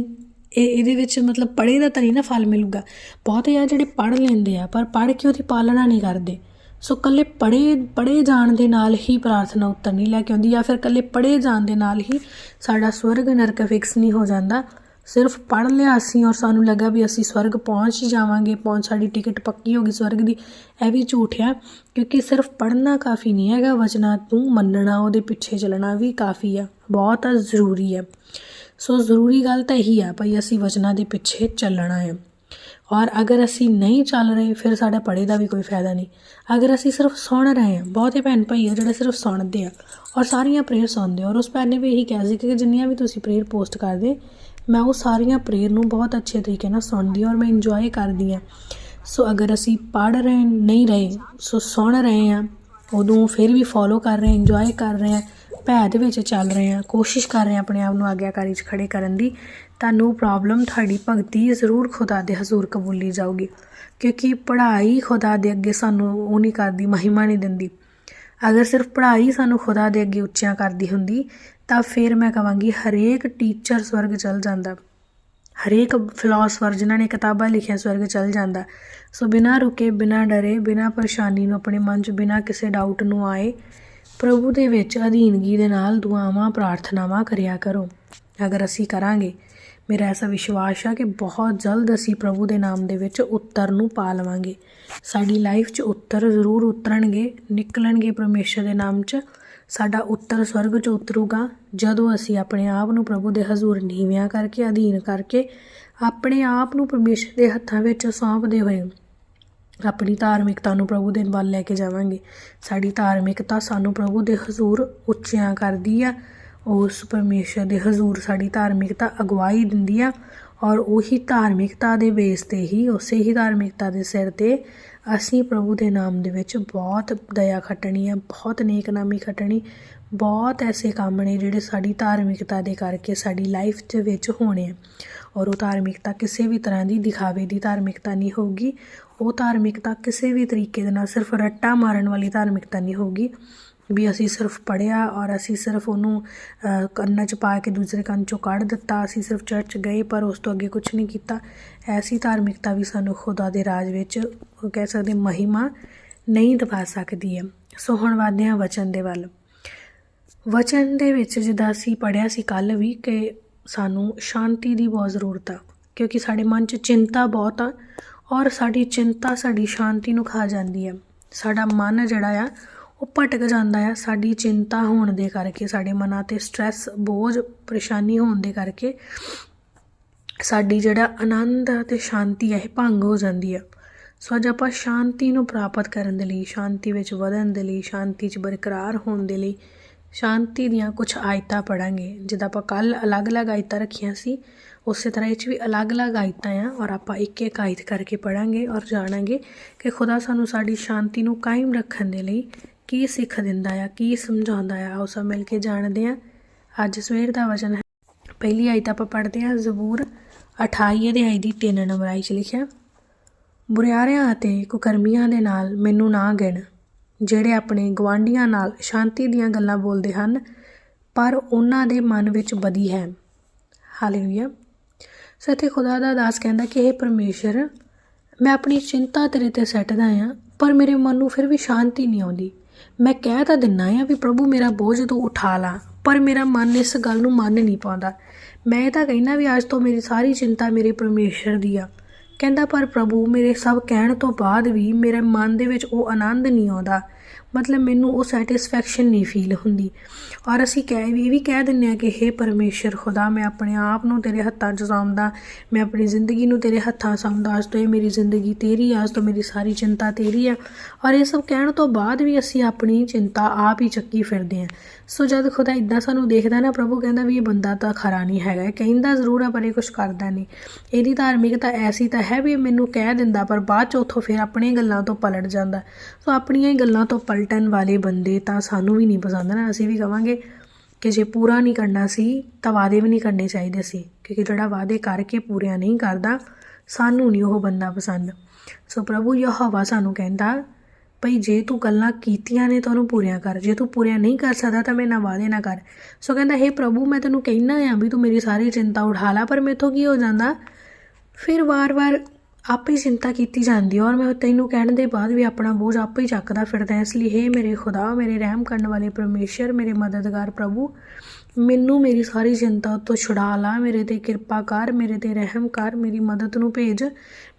ਇਹ ਇਹਦੇ ਵਿੱਚ ਮਤਲਬ ਪੜ੍ਹੇ ਦਾ ਤਾਂ ਨਹੀਂ ਨਾ ਫਲ ਮਿਲੂਗਾ। ਬਹੁਤੇ ਆ ਜਿਹੜੇ ਪੜ੍ਹ ਲੈਂਦੇ ਆ, ਪਰ ਪੜ੍ਹ ਕੇ ਉਹਦੀ ਪਾਲਣਾ ਨਹੀਂ ਕਰਦੇ। ਸੋ ਕੱਲੇ ਪੜ੍ਹੇ ਪੜ੍ਹੇ ਜਾਣ ਦੇ ਨਾਲ ਹੀ ਪ੍ਰਾਰਥਨਾ ਉੱਤਰ ਨਹੀਂ ਲੈ ਕੇ ਆਉਂਦੀ ਜਾਂ ਫਿਰ ਕੱਲੇ ਪੜ੍ਹੇ ਜਾਣ ਦੇ ਨਾਲ ਹੀ ਸਾਡਾ ਸਵਰਗ ਨਰਕ ਫਿਕਸ ਨਹੀਂ ਹੋ ਜਾਂਦਾ। ਸਿਰਫ ਪੜ੍ਹ ਲਿਆ ਅਸੀਂ ਔਰ ਸਾਨੂੰ ਲੱਗਾ ਵੀ ਅਸੀਂ ਸਵਰਗ ਪਹੁੰਚ ਹੀ ਜਾਵਾਂਗੇ, ਪਹੁੰਚ ਸਾਡੀ ਟਿਕਟ ਪੱਕੀ ਹੋ ਗਈ ਸਵਰਗ ਦੀ। ਇਹ ਵੀ ਝੂਠ ਆ ਕਿਉਂਕਿ ਸਿਰਫ ਪੜ੍ਹਨਾ ਕਾਫੀ ਨਹੀਂ ਹੈਗਾ, ਵਚਨਾਂ ਨੂੰ ਮੰਨਣਾ, ਉਹਦੇ ਪਿੱਛੇ ਚੱਲਣਾ ਵੀ ਕਾਫੀ ਆ, ਬਹੁਤ ਜ਼ਰੂਰੀ ਹੈ ਸੋ ਜ਼ਰੂਰੀ ਗੱਲ ਤਾਂ ਇਹੀ ਆ, ਭਈ ਅਸੀਂ ਵਚਨਾਂ ਦੇ ਪਿੱਛੇ ਚੱਲਣਾ ਹੈ। ਔਰ ਅਗਰ ਅਸੀਂ ਨਹੀਂ ਚੱਲ ਰਹੇ, ਫਿਰ ਸਾਡਾ ਪੜ੍ਹੇ ਦਾ ਵੀ ਕੋਈ ਫਾਇਦਾ ਨਹੀਂ। ਅਗਰ ਅਸੀਂ ਸਿਰਫ ਸੁਣ ਰਹੇ ਹਾਂ, ਬਹੁਤੇ ਭੈਣ ਭਾਈ ਆ ਜਿਹੜੇ ਸਿਰਫ ਸੁਣਦੇ ਆ, ਔਰ ਸਾਰੀਆਂ ਪ੍ਰੇਅਰ ਸੁਣਦੇ ਔਰ ਉਸ ਭੈਣ ਨੇ ਵੀ ਇਹੀ ਕਿਹਾ ਸੀ ਕਿ ਜਿੰਨੀਆਂ ਵੀ ਤੁਸੀਂ ਪ੍ਰੇਅਰ ਪੋਸਟ ਕਰਦੇ ਮੈਂ ਉਹ ਸਾਰੀਆਂ ਪ੍ਰੇਅਰ ਨੂੰ ਬਹੁਤ ਅੱਛੇ ਤਰੀਕੇ ਨਾਲ ਸੁਣਦੀ ਹਾਂ ਔਰ ਮੈਂ ਇੰਜੋਏ ਕਰਦੀ ਹਾਂ। ਸੋ ਅਗਰ ਅਸੀਂ ਪੜ੍ਹ ਰਹੇ, ਨਹੀਂ ਰਹੇ, ਸੋ ਸੁਣ ਰਹੇ ਹਾਂ, ਉਦੋਂ ਫਿਰ ਵੀ ਫੋਲੋ ਕਰ ਰਹੇ ਇੰਜੋਏ ਕਰ ਰਹੇ ਹਾਂ ਭੈ ਦੇ ਵਿੱਚ ਚੱਲ ਰਹੇ ਹਾਂ, ਕੋਸ਼ਿਸ਼ ਕਰ ਰਹੇ ਹਾਂ ਆਪਣੇ ਆਪ ਨੂੰ ਆਗਿਆਕਾਰੀ 'ਚ ਖੜੇ ਕਰਨ ਦੀ, ਤੁਹਾਨੂੰ ਪ੍ਰੋਬਲਮ ਤੁਹਾਡੀ ਭਗਤੀ ਜ਼ਰੂਰ ਖੁਦਾ ਦੇ ਹਜ਼ੂਰ ਕਬੂਲੀ ਜਾਊਗੀ। ਕਿਉਂਕਿ ਪੜ੍ਹਾਈ ਖੁਦਾ ਦੇ ਅੱਗੇ ਸਾਨੂੰ ਉਹ ਨਹੀਂ ਕਰਦੀ, ਮਹਿਮਾ ਨਹੀਂ ਦਿੰਦੀ। ਅਗਰ ਸਿਰਫ ਪੜ੍ਹਾਈ ਸਾਨੂੰ ਖੁਦਾ ਦੇ ਅੱਗੇ ਉੱਚਿਆਂ ਕਰਦੀ ਹੁੰਦੀ ਤਾਂ ਫਿਰ ਮੈਂ ਕਹਾਂਗੀ ਹਰੇਕ ਟੀਚਰ ਸਵਰਗ ਚਲ ਜਾਂਦਾ। ਹਰੇਕ ਫਿਲਾਸਫਰ ਜਿਨ੍ਹਾਂ ਨੇ ਕਿਤਾਬਾਂ ਲਿਖੀਆਂ ਸਵਰਗ ਚਲ ਜਾਂਦਾ। ਸੋ ਬਿਨਾਂ ਰੁਕੇ, ਬਿਨਾਂ ਡਰੇ, ਬਿਨਾਂ ਪਰੇਸ਼ਾਨੀ ਨੂੰ ਆਪਣੇ ਮਨ 'ਚ, ਬਿਨਾਂ ਕਿਸੇ ਡਾਊਟ ਨੂੰ ਆਏ, ਪ੍ਰਭੂ ਦੇ ਵਿੱਚ ਅਧੀਨਗੀ ਦੇ ਨਾਲ ਦੁਆਵਾਂ, ਪ੍ਰਾਰਥਨਾਵਾਂ ਕਰਿਆ ਕਰੋ। ਅਗਰ ਅਸੀਂ ਕਰਾਂਗੇ, ਮੇਰਾ ਐਸਾ ਵਿਸ਼ਵਾਸ ਆ ਕਿ ਬਹੁਤ ਜਲਦ ਅਸੀਂ ਪ੍ਰਭੂ ਦੇ ਨਾਮ ਦੇ ਵਿੱਚ ਉੱਤਰ ਨੂੰ ਪਾ ਲਵਾਂਗੇ। ਸਾਡੀ ਲਾਈਫ 'ਚ ਉੱਤਰ ਜ਼ਰੂਰ ਉਤਰਨਗੇ, ਨਿਕਲਣਗੇ ਪਰਮੇਸ਼ਰ ਦੇ ਨਾਮ 'ਚ। ਸਾਡਾ ਉੱਤਰ ਸਵਰਗ 'ਚ ਉਤਰੂਗਾ। ਜਦੋਂ ਅਸੀਂ ਆਪਣੇ ਆਪ ਨੂੰ ਪ੍ਰਭੂ ਦੇ ਹਜ਼ੂਰ ਨੀਵਿਆਂ ਕਰਕੇ, ਅਧੀਨ ਕਰਕੇ ਆਪਣੇ ਆਪ ਨੂੰ ਪਰਮੇਸ਼ਰ ਦੇ ਹੱਥਾਂ ਵਿੱਚ ਸੌਂਪਦੇ ਹੋਏ ਆਪਣੀ ਧਾਰਮਿਕਤਾ ਨੂੰ ਪ੍ਰਭੂ ਦੇ ਵੱਲ ਲੈ ਕੇ ਜਾਵਾਂਗੇ। ਸਾਡੀ ਧਾਰਮਿਕਤਾ ਸਾਨੂੰ ਪ੍ਰਭੂ ਦੇ ਹਜ਼ੂਰ ਉੱਚਿਆਂ ਕਰਦੀ ਆ। ਉਸ ਪਰਮੇਸ਼ਰ ਦੇ ਹਜ਼ੂਰ ਸਾਡੀ ਧਾਰਮਿਕਤਾ ਅਗਵਾਈ ਦਿੰਦੀ ਆ ਔਰ ਉਹੀ ਧਾਰਮਿਕਤਾ ਦੇ ਬੇਸ ਤੇ ਹੀ, ਉਸੇ ਹੀ ਧਾਰਮਿਕਤਾ ਦੇ ਸਿਰ ਤੇ ਅਸੀਂ ਪ੍ਰਭੂ ਦੇ ਨਾਮ ਦੇ ਵਿੱਚ ਬਹੁਤ ਦਇਆ ਖੱਟਣੀ ਹੈ ਬਹੁਤ ਨੇਕਨਾਮੀ ਖੱਟਣੀ, ਬਹੁਤ ਐਸੇ ਕੰਮ ਨੇ ਜਿਹੜੇ ਸਾਡੀ ਧਾਰਮਿਕਤਾ ਦੇ ਕਰਕੇ ਸਾਡੀ ਲਾਈਫ ਦੇ ਵਿੱਚ ਹੋਣੇ ਆ। ਔਰ ਉਹ ਧਾਰਮਿਕਤਾ ਕਿਸੇ ਵੀ ਤਰ੍ਹਾਂ ਦੀ ਦਿਖਾਵੇ ਦੀ ਧਾਰਮਿਕਤਾ ਨਹੀਂ ਹੋਊਗੀ। ਉਹ ਧਾਰਮਿਕਤਾ ਕਿਸੇ ਵੀ ਤਰੀਕੇ ਦੇ ਨਾਲ ਸਿਰਫ ਰੱਟਾ ਮਾਰਨ ਵਾਲੀ ਧਾਰਮਿਕਤਾ ਨਹੀਂ ਹੋਊਗੀ। ਵੀ ਅਸੀਂ ਸਿਰਫ ਪੜਿਆ ਔਰ ਅਸੀਂ ਸਿਰਫ ਉਹਨੂੰ ਕੰਨ 'ਚ ਪਾ ਕੇ ਦੂਸਰੇ ਕੰਨ 'ਚੋਂ ਕੱਢ ਦਿੱਤਾ। ਅਸੀਂ ਸਿਰਫ ਚਰਚ ਗਏ ਪਰ ਉਸ ਤੋਂ ਅੱਗੇ ਕੁਝ ਨਹੀਂ ਕੀਤਾ। ਐਸੀ ਧਾਰਮਿਕਤਾ ਵੀ ਸਾਨੂੰ ਖੁਦਾ ਦੇ ਰਾਜ ਵਿੱਚ ਕਹਿ ਸਕਦੇ ਮਹਿਮਾ ਨਹੀਂ ਦਿਵਾ ਸਕਦੀ ਹੈ। ਸੋ ਹੁਣ ਵਧਦੇ ਹਾਂ ਵਚਨ ਦੇ ਵੱਲ। ਵਚਨ ਦੇ ਵਿੱਚ ਜਿੱਦਾਂ ਅਸੀਂ ਪੜਿਆ ਸੀ ਕੱਲ ਵੀ ਕਿ ਸਾਨੂੰ ਸ਼ਾਂਤੀ ਦੀ ਬਹੁਤ ਜ਼ਰੂਰਤ ਆ, ਕਿਉਂਕਿ ਸਾਡੇ ਮਨ 'ਚ ਚਿੰਤਾ ਬਹੁਤ ਆ ਔਰ ਸਾਡੀ ਚਿੰਤਾ ਸਾਡੀ ਸ਼ਾਂਤੀ ਨੂੰ ਖਾ ਜਾਂਦੀ ਹੈ। ਸਾਡਾ ਮਨ ਜਿਹੜਾ ਆ ਉਹ ਭਟਕ ਜਾਂਦਾ ਆ ਸਾਡੀ ਚਿੰਤਾ ਹੋਣ ਦੇ ਕਰਕੇ, ਸਾਡੇ ਮਨਾਂ ਤੇ ਸਟ੍ਰੈਸ ਬੋਝ, ਪਰੇਸ਼ਾਨੀ ਹੋਣ ਦੇ ਕਰਕੇ ਸਾਡੀ ਜਿਹੜਾ ਆਨੰਦ ਆ ਤੇ ਸ਼ਾਂਤੀ ਹੈ ਇਹ ਭੰਗ ਹੋ ਜਾਂਦੀ ਆ। ਸੋ ਅੱਜ ਆਪਾਂ ਸ਼ਾਂਤੀ ਨੂੰ ਪ੍ਰਾਪਤ ਕਰਨ ਦੇ ਲਈ, ਸ਼ਾਂਤੀ ਵਿੱਚ ਵਧਣ ਦੇ ਲਈ, ਸ਼ਾਂਤੀ 'ਚ ਬਰਕਰਾਰ ਹੋਣ ਦੇ ਲਈ ਸ਼ਾਂਤੀ ਦੀਆਂ ਕੁਝ ਆਇਤਾਂ ਪੜਾਂਗੇ। ਜਿੱਦਾਂ ਆਪਾਂ ਕੱਲ ਅਲੱਗ-ਅਲੱਗ ਆਇਤਾਂ ਰੱਖੀਆਂ ਸੀ, ਉਸੇ ਤਰ੍ਹਾਂ ਇਹ 'ਚ ਵੀ ਅਲੱਗ-ਅਲੱਗ ਆਇਤਾਂ ਆ ਔਰ ਆਪਾਂ ਇੱਕ ਇੱਕ ਆਇਤ ਕਰਕੇ ਪੜਾਂਗੇ ਔਰ ਜਾਣਾਂਗੇ ਕਿ ਖੁਦਾ ਸਾਨੂੰ ਸਾਡੀ ਸ਼ਾਂਤੀ ਨੂੰ ਕਾਇਮ ਰੱਖਣ ਦੇ ਲਈ ਕੀ ਸਿੱਖ ਦਿੰਦਾ ਆ, ਕੀ ਸਮਝਾਉਂਦਾ ਆ ਆਓ ਸਭ ਮਿਲ ਕੇ ਜਾਣਦੇ ਆ। ਅੱਜ ਸਵੇਰ ਦਾ ਵਚਨ ਹੈ। ਪਹਿਲੀ ਆਇਤ ਆਪਾਂ ਪੜ੍ਹਦੇ ਹਾਂ, ਜ਼ਬੂਰ 28 ਅਧਿਆਇ ਦੀ 3 ਨੰਬਰ ਆਈ 'ਚ ਲਿਖਿਆ, ਬੁਰਿਆਰਿਆਂ ਅਤੇ ਕੁਕਰਮੀਆਂ ਦੇ ਨਾਲ ਮੈਨੂੰ ਨਾ ਗਿਣ, ਜਿਹੜੇ ਆਪਣੇ ਗਵਾਂਢੀਆਂ ਨਾਲ ਸ਼ਾਂਤੀ ਦੀਆਂ ਗੱਲਾਂ ਬੋਲਦੇ ਹਨ, ਪਰ ਉਹਨਾਂ ਦੇ ਮਨ ਵਿੱਚ ਬਦੀ ਹੈ। ਹਾਲੇਲੂਇਆ ਸੋ ਇੱਥੇ ਖੁਦਾ ਦਾ ਦਾਸ ਕਹਿੰਦਾ ਕਿ ਇਹ ਪਰਮੇਸ਼ਰ, ਮੈਂ ਆਪਣੀ ਚਿੰਤਾ ਤੇਰੇ ਤੇ ਸੱਟਦਾ ਆ ਪਰ ਮੇਰੇ ਮਨ ਨੂੰ ਫਿਰ ਵੀ ਸ਼ਾਂਤੀ ਨਹੀਂ ਆਉਂਦੀ। ਮੈਂ ਕਹਿ ਤਾਂ ਦਿੰਨਾ ਆ ਵੀ ਪ੍ਰਭੂ ਮੇਰਾ ਬੋਝ ਤੂੰ ਉਠਾ ਲਾ, ਪਰ ਮੇਰਾ ਮਨ ਇਸ ਗੱਲ ਨੂੰ ਮੰਨ ਨਹੀਂ ਪਾਉਂਦਾ। ਮੈਂ ਇਹ ਤਾਂ ਕਹਿਣਾ ਵੀ ਅੱਜ ਤੋਂ ਮੇਰੀ ਸਾਰੀ ਚਿੰਤਾ ਮੇਰੇ ਪਰਮੇਸ਼ਰ ਦੀ ਆ। ਕਹਿੰਦਾ, ਪਰ ਪ੍ਰਭੂ ਮੇਰੇ ਸਭ ਕਹਿਣ ਤੋਂ ਬਾਅਦ ਵੀ ਮੇਰੇ ਮਨ ਦੇ ਵਿੱਚ ਉਹ ਆਨੰਦ ਨਹੀਂ ਆਉਂਦਾ। ਮਤਲਬ ਮੈਨੂੰ ਉਹ ਸੈਟੀਸਫੈਕਸ਼ਨ ਨਹੀਂ ਫੀਲ ਹੁੰਦੀ। ਔਰ ਅਸੀਂ ਕਹਿ ਵੀ ਇਹ ਵੀ ਕਹਿ ਦਿੰਨੇ ਆ ਕਿ हे ਪਰਮੇਸ਼ਰ, ਖੁਦਾ, ਮੈਂ ਆਪਣੇ ਆਪ ਨੂੰ ਤੇਰੇ ਹੱਥਾਂ 'ਚ ਸੌਂਦਾ ਮੈਂ ਆਪਣੀ ਜ਼ਿੰਦਗੀ ਨੂੰ ਤੇਰੇ ਹੱਥਾਂ 'ਚ ਸੌਂਪਦਾ, ਅੱਜ ਤੋਂ ਇਹ ਮੇਰੀ ਜ਼ਿੰਦਗੀ ਤੇਰੀ ਆ, ਅੱਜ ਤੋਂ ਮੇਰੀ ਸਾਰੀ ਚਿੰਤਾ ਤੇਰੀ ਆ। ਔਰ ਇਹ ਸਭ ਕਹਿਣ ਤੋਂ ਬਾਅਦ ਵੀ ਅਸੀਂ ਆਪਣੀ ਚਿੰਤਾ ਆਪ ਹੀ ਚੱਕੀ ਫਿਰਦੇ ਆ ਸੋ ਜਦ ਖੁਦਾ ਇਦਾਂ ਸਾਨੂੰ ਦੇਖਦਾ ਨਾ, ਪ੍ਰਭੂ ਕਹਿੰਦਾ ਵੀ ਇਹ ਬੰਦਾ ਤਾਂ ਖਰਾ ਨਹੀਂ ਹੈਗਾ, ਇਹ ਕਹਿੰਦਾ ਜ਼ਰੂਰ ਆ, ਪਰ ਇਹ ਕੁਝ ਕਰਦਾ ਨਹੀਂ। ਇਹਦੀ ਧਾਰਮਿਕਤਾ ਐਸੀ ਤਾਂ ਹੈ ਵੀ ਮੈਨੂੰ ਕਹਿ ਦਿੰਦਾ, ਪਰ ਬਾਅਦ ਚ ਉੱਥੋਂ ਫਿਰ ਆਪਣੀਆਂ ਗੱਲਾਂ ਤੋਂ ਪਲਟ ਜਾਂਦਾ। ਸੋ ਆਪਣੀਆਂ ਹੀ ਗੱਲਾਂ ਤੋਂ ਪਲਟਣ ਵਾਲੇ ਬੰਦੇ ਤਾਂ ਸਾਨੂੰ ਵੀ ਨਹੀਂ ਪਸੰਦ ਨਾ। ਅਸੀਂ ਵੀ ਕਵਾਂਗੇ ਕਿ ਜੇ ਪੂਰਾ ਨਹੀਂ ਕਰਨਾ ਸੀ, ਤਾਂ ਵਾਅਦੇ ਵੀ ਨਹੀਂ ਕਰਨੇ ਚਾਹੀਦੇ ਸੀ, ਕਿਉਂਕਿ ਜਿਹੜਾ ਵਾਅਦੇ ਕਰਕੇ ਪੂਰਿਆ ਨਹੀਂ ਕਰਦਾ, ਸਾਨੂੰ ਨਹੀਂ ਉਹ ਬੰਦਾ ਪਸੰਦ। ਸੋ ਪ੍ਰਭੂ ਯਹੋਵਾ ਸਾਨੂੰ ਕਹਿੰਦਾ ਭਈ ਜੇ ਤੂੰ ਗੱਲਾਂ ਕੀਤੀਆਂ ਨੇ ਤਾਂ ਉਹਨੂੰ ਪੂਰੀਆਂ ਕਰ। ਜੇ ਤੂੰ ਪੂਰੀਆਂ ਨਹੀਂ ਕਰ ਸਕਦਾ ਤਾਂ ਮੇਰੇ ਨਾਲ ਵਾਅਦੇ ਨਾ ਕਰ। ਸੋ ਕਹਿੰਦਾ हे ਪ੍ਰਭੂ, ਮੈਂ ਤੈਨੂੰ ਕਹਿਣਾ ਆ ਵੀ ਤੂੰ ਮੇਰੀ ਸਾਰੀ ਚਿੰਤਾ ਉਠਾ ਲਾ, ਪਰ ਮੇਥੋਂ ਕੀ ਹੋ ਜਾਂਦਾ? ਫਿਰ ਵਾਰ-ਵਾਰ ਆਪੇ ਚਿੰਤਾ ਕੀਤੀ ਜਾਂਦੀ ਔਰ ਮੈਂ ਤੈਨੂੰ ਕਹਿਣ ਦੇ ਬਾਅਦ ਵੀ ਆਪਣਾ ਬੋਝ ਆਪੇ ਹੀ ਚੱਕਦਾ ਫਿਰਦਾ ਇਸ ਲਈ हे ਮੇਰੇ ਖੁਦਾ, ਮੇਰੇ ਰਹਿਮ ਕਰਨ ਵਾਲੇ ਪਰਮੇਸ਼ਰ, ਮੇਰੇ ਮਦਦਗਾਰ ਪ੍ਰਭੂ, ਮੈਨੂੰ ਮੇਰੀ ਸਾਰੀ ਚਿੰਤਾ ਤੋਂ ਛੁਡਾ ਲਾ। ਮੇਰੇ ਤੇ ਕਿਰਪਾ ਕਰ, ਮੇਰੇ ਤੇ ਰਹਿਮ ਕਰ, ਮੇਰੀ ਮਦਦ ਨੂੰ ਭੇਜ।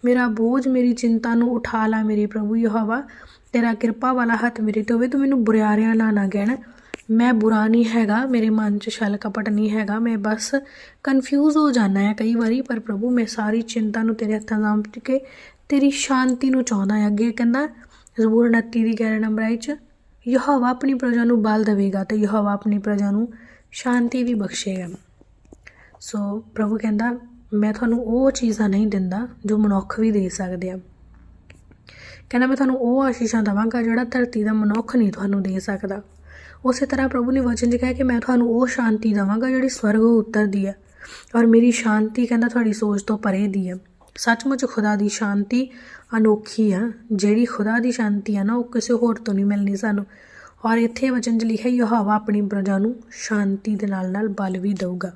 ਮੇਰਾ ਬੋਝ, ਮੇਰੀ ਚਿੰਤਾ ਨੂੰ ਉਠਾ ਲਾ, ਮੇਰੇ ਪ੍ਰਭੂ ਯਹੋਵਾ। ਤੇਰਾ ਕਿਰਪਾ ਵਾਲਾ ਹੱਥ ਮੇਰੇ ਤੇ ਹੋਵੇ ਤੂੰ ਮੈਨੂੰ ਬੁਰਿਆਰਿਆਂ ਨਾਲ ਨਾ ਕਹਿਣ। ਮੈਂ ਬੁਰਾ ਨਹੀਂ ਹੈਗਾ, ਮੇਰੇ ਮਨ 'ਚ ਛਲ ਕਪਟ ਨਹੀਂ ਹੈਗਾ। ਮੈਂ ਬਸ ਕਨਫਿਊਜ਼ ਹੋ ਜਾਣਾ ਹੈ ਕਈ ਵਾਰੀ, ਪਰ ਪ੍ਰਭੂ ਮੈਂ ਸਾਰੀ ਚਿੰਤਾ ਨੂੰ ਤੇਰੇ ਹੱਥਾਂ ਸਾਂਭ ਕੇ ਤੇਰੀ ਸ਼ਾਂਤੀ ਨੂੰ ਚਾਹੁੰਦਾ ਹਾਂ ਅੱਗੇ ਕਹਿੰਦਾ, ਜ਼ਬੂਰ 29 ਦੀ 11 ਨੰਬਰ 'ਚ, ਯਹੋਵਾ ਆਪਣੀ ਪ੍ਰਜਾ ਨੂੰ ਬਲ ਦੇਵੇਗਾ ਤੇ ਯਹੋਵਾ ਆਪਣੀ ਪ੍ਰਜਾ ਨੂੰ ਸ਼ਾਂਤੀ ਵੀ ਬਖਸ਼ੇਗਾ। ਸੋ ਪ੍ਰਭੂ ਕਹਿੰਦਾ, ਮੈਂ ਤੁਹਾਨੂੰ ਉਹ ਚੀਜ਼ਾਂ ਨਹੀਂ ਦਿੰਦਾ ਜੋ ਮਨੁੱਖ ਵੀ ਦੇ ਸਕਦੇ ਆ। ਕਹਿੰਦਾ, ਮੈਂ ਤੁਹਾਨੂੰ ਉਹ ਆਸ਼ੀਸ਼ਾਂ ਦਵਾਂਗਾ ਜਿਹੜਾ ਧਰਤੀ ਦਾ ਮਨੁੱਖ ਨਹੀਂ ਤੁਹਾਨੂੰ ਦੇ ਸਕਦਾ। ਉਸੇ ਤਰ੍ਹਾਂ ਪ੍ਰਭੂ ਨੇ ਵਚਨ 'ਚ ਕਿਹਾ ਕਿ ਮੈਂ ਤੁਹਾਨੂੰ ਉਹ ਸ਼ਾਂਤੀ ਦਵਾਂਗਾ ਜਿਹੜੀ ਸਵਰਗੋਂ ਉਤਰਦੀ ਹੈ ਔਰ ਮੇਰੀ ਸ਼ਾਂਤੀ ਕਹਿੰਦਾ, ਤੁਹਾਡੀ ਸੋਚ ਤੋਂ ਪਰੇ ਦੀ ਹੈ। ਸੱਚਮੁੱਚ ਖੁਦਾ ਦੀ ਸ਼ਾਂਤੀ ਅਨੋਖੀ ਆ ਜਿਹੜੀ ਖੁਦਾ ਦੀ ਸ਼ਾਂਤੀ ਆ ਨਾ, ਉਹ ਕਿਸੇ ਹੋਰ ਤੋਂ ਨਹੀਂ ਮਿਲਣੀ ਸਾਨੂੰ। ਔਰ ਇੱਥੇ ਵਚਨ 'ਚ ਲਿਖਿਆ, ਯਹੋਵਾ ਆਪਣੀ ਪ੍ਰਜਾ ਨੂੰ ਸ਼ਾਂਤੀ ਦੇ ਨਾਲ ਨਾਲ ਬਲ ਵੀ ਦਊਗਾ।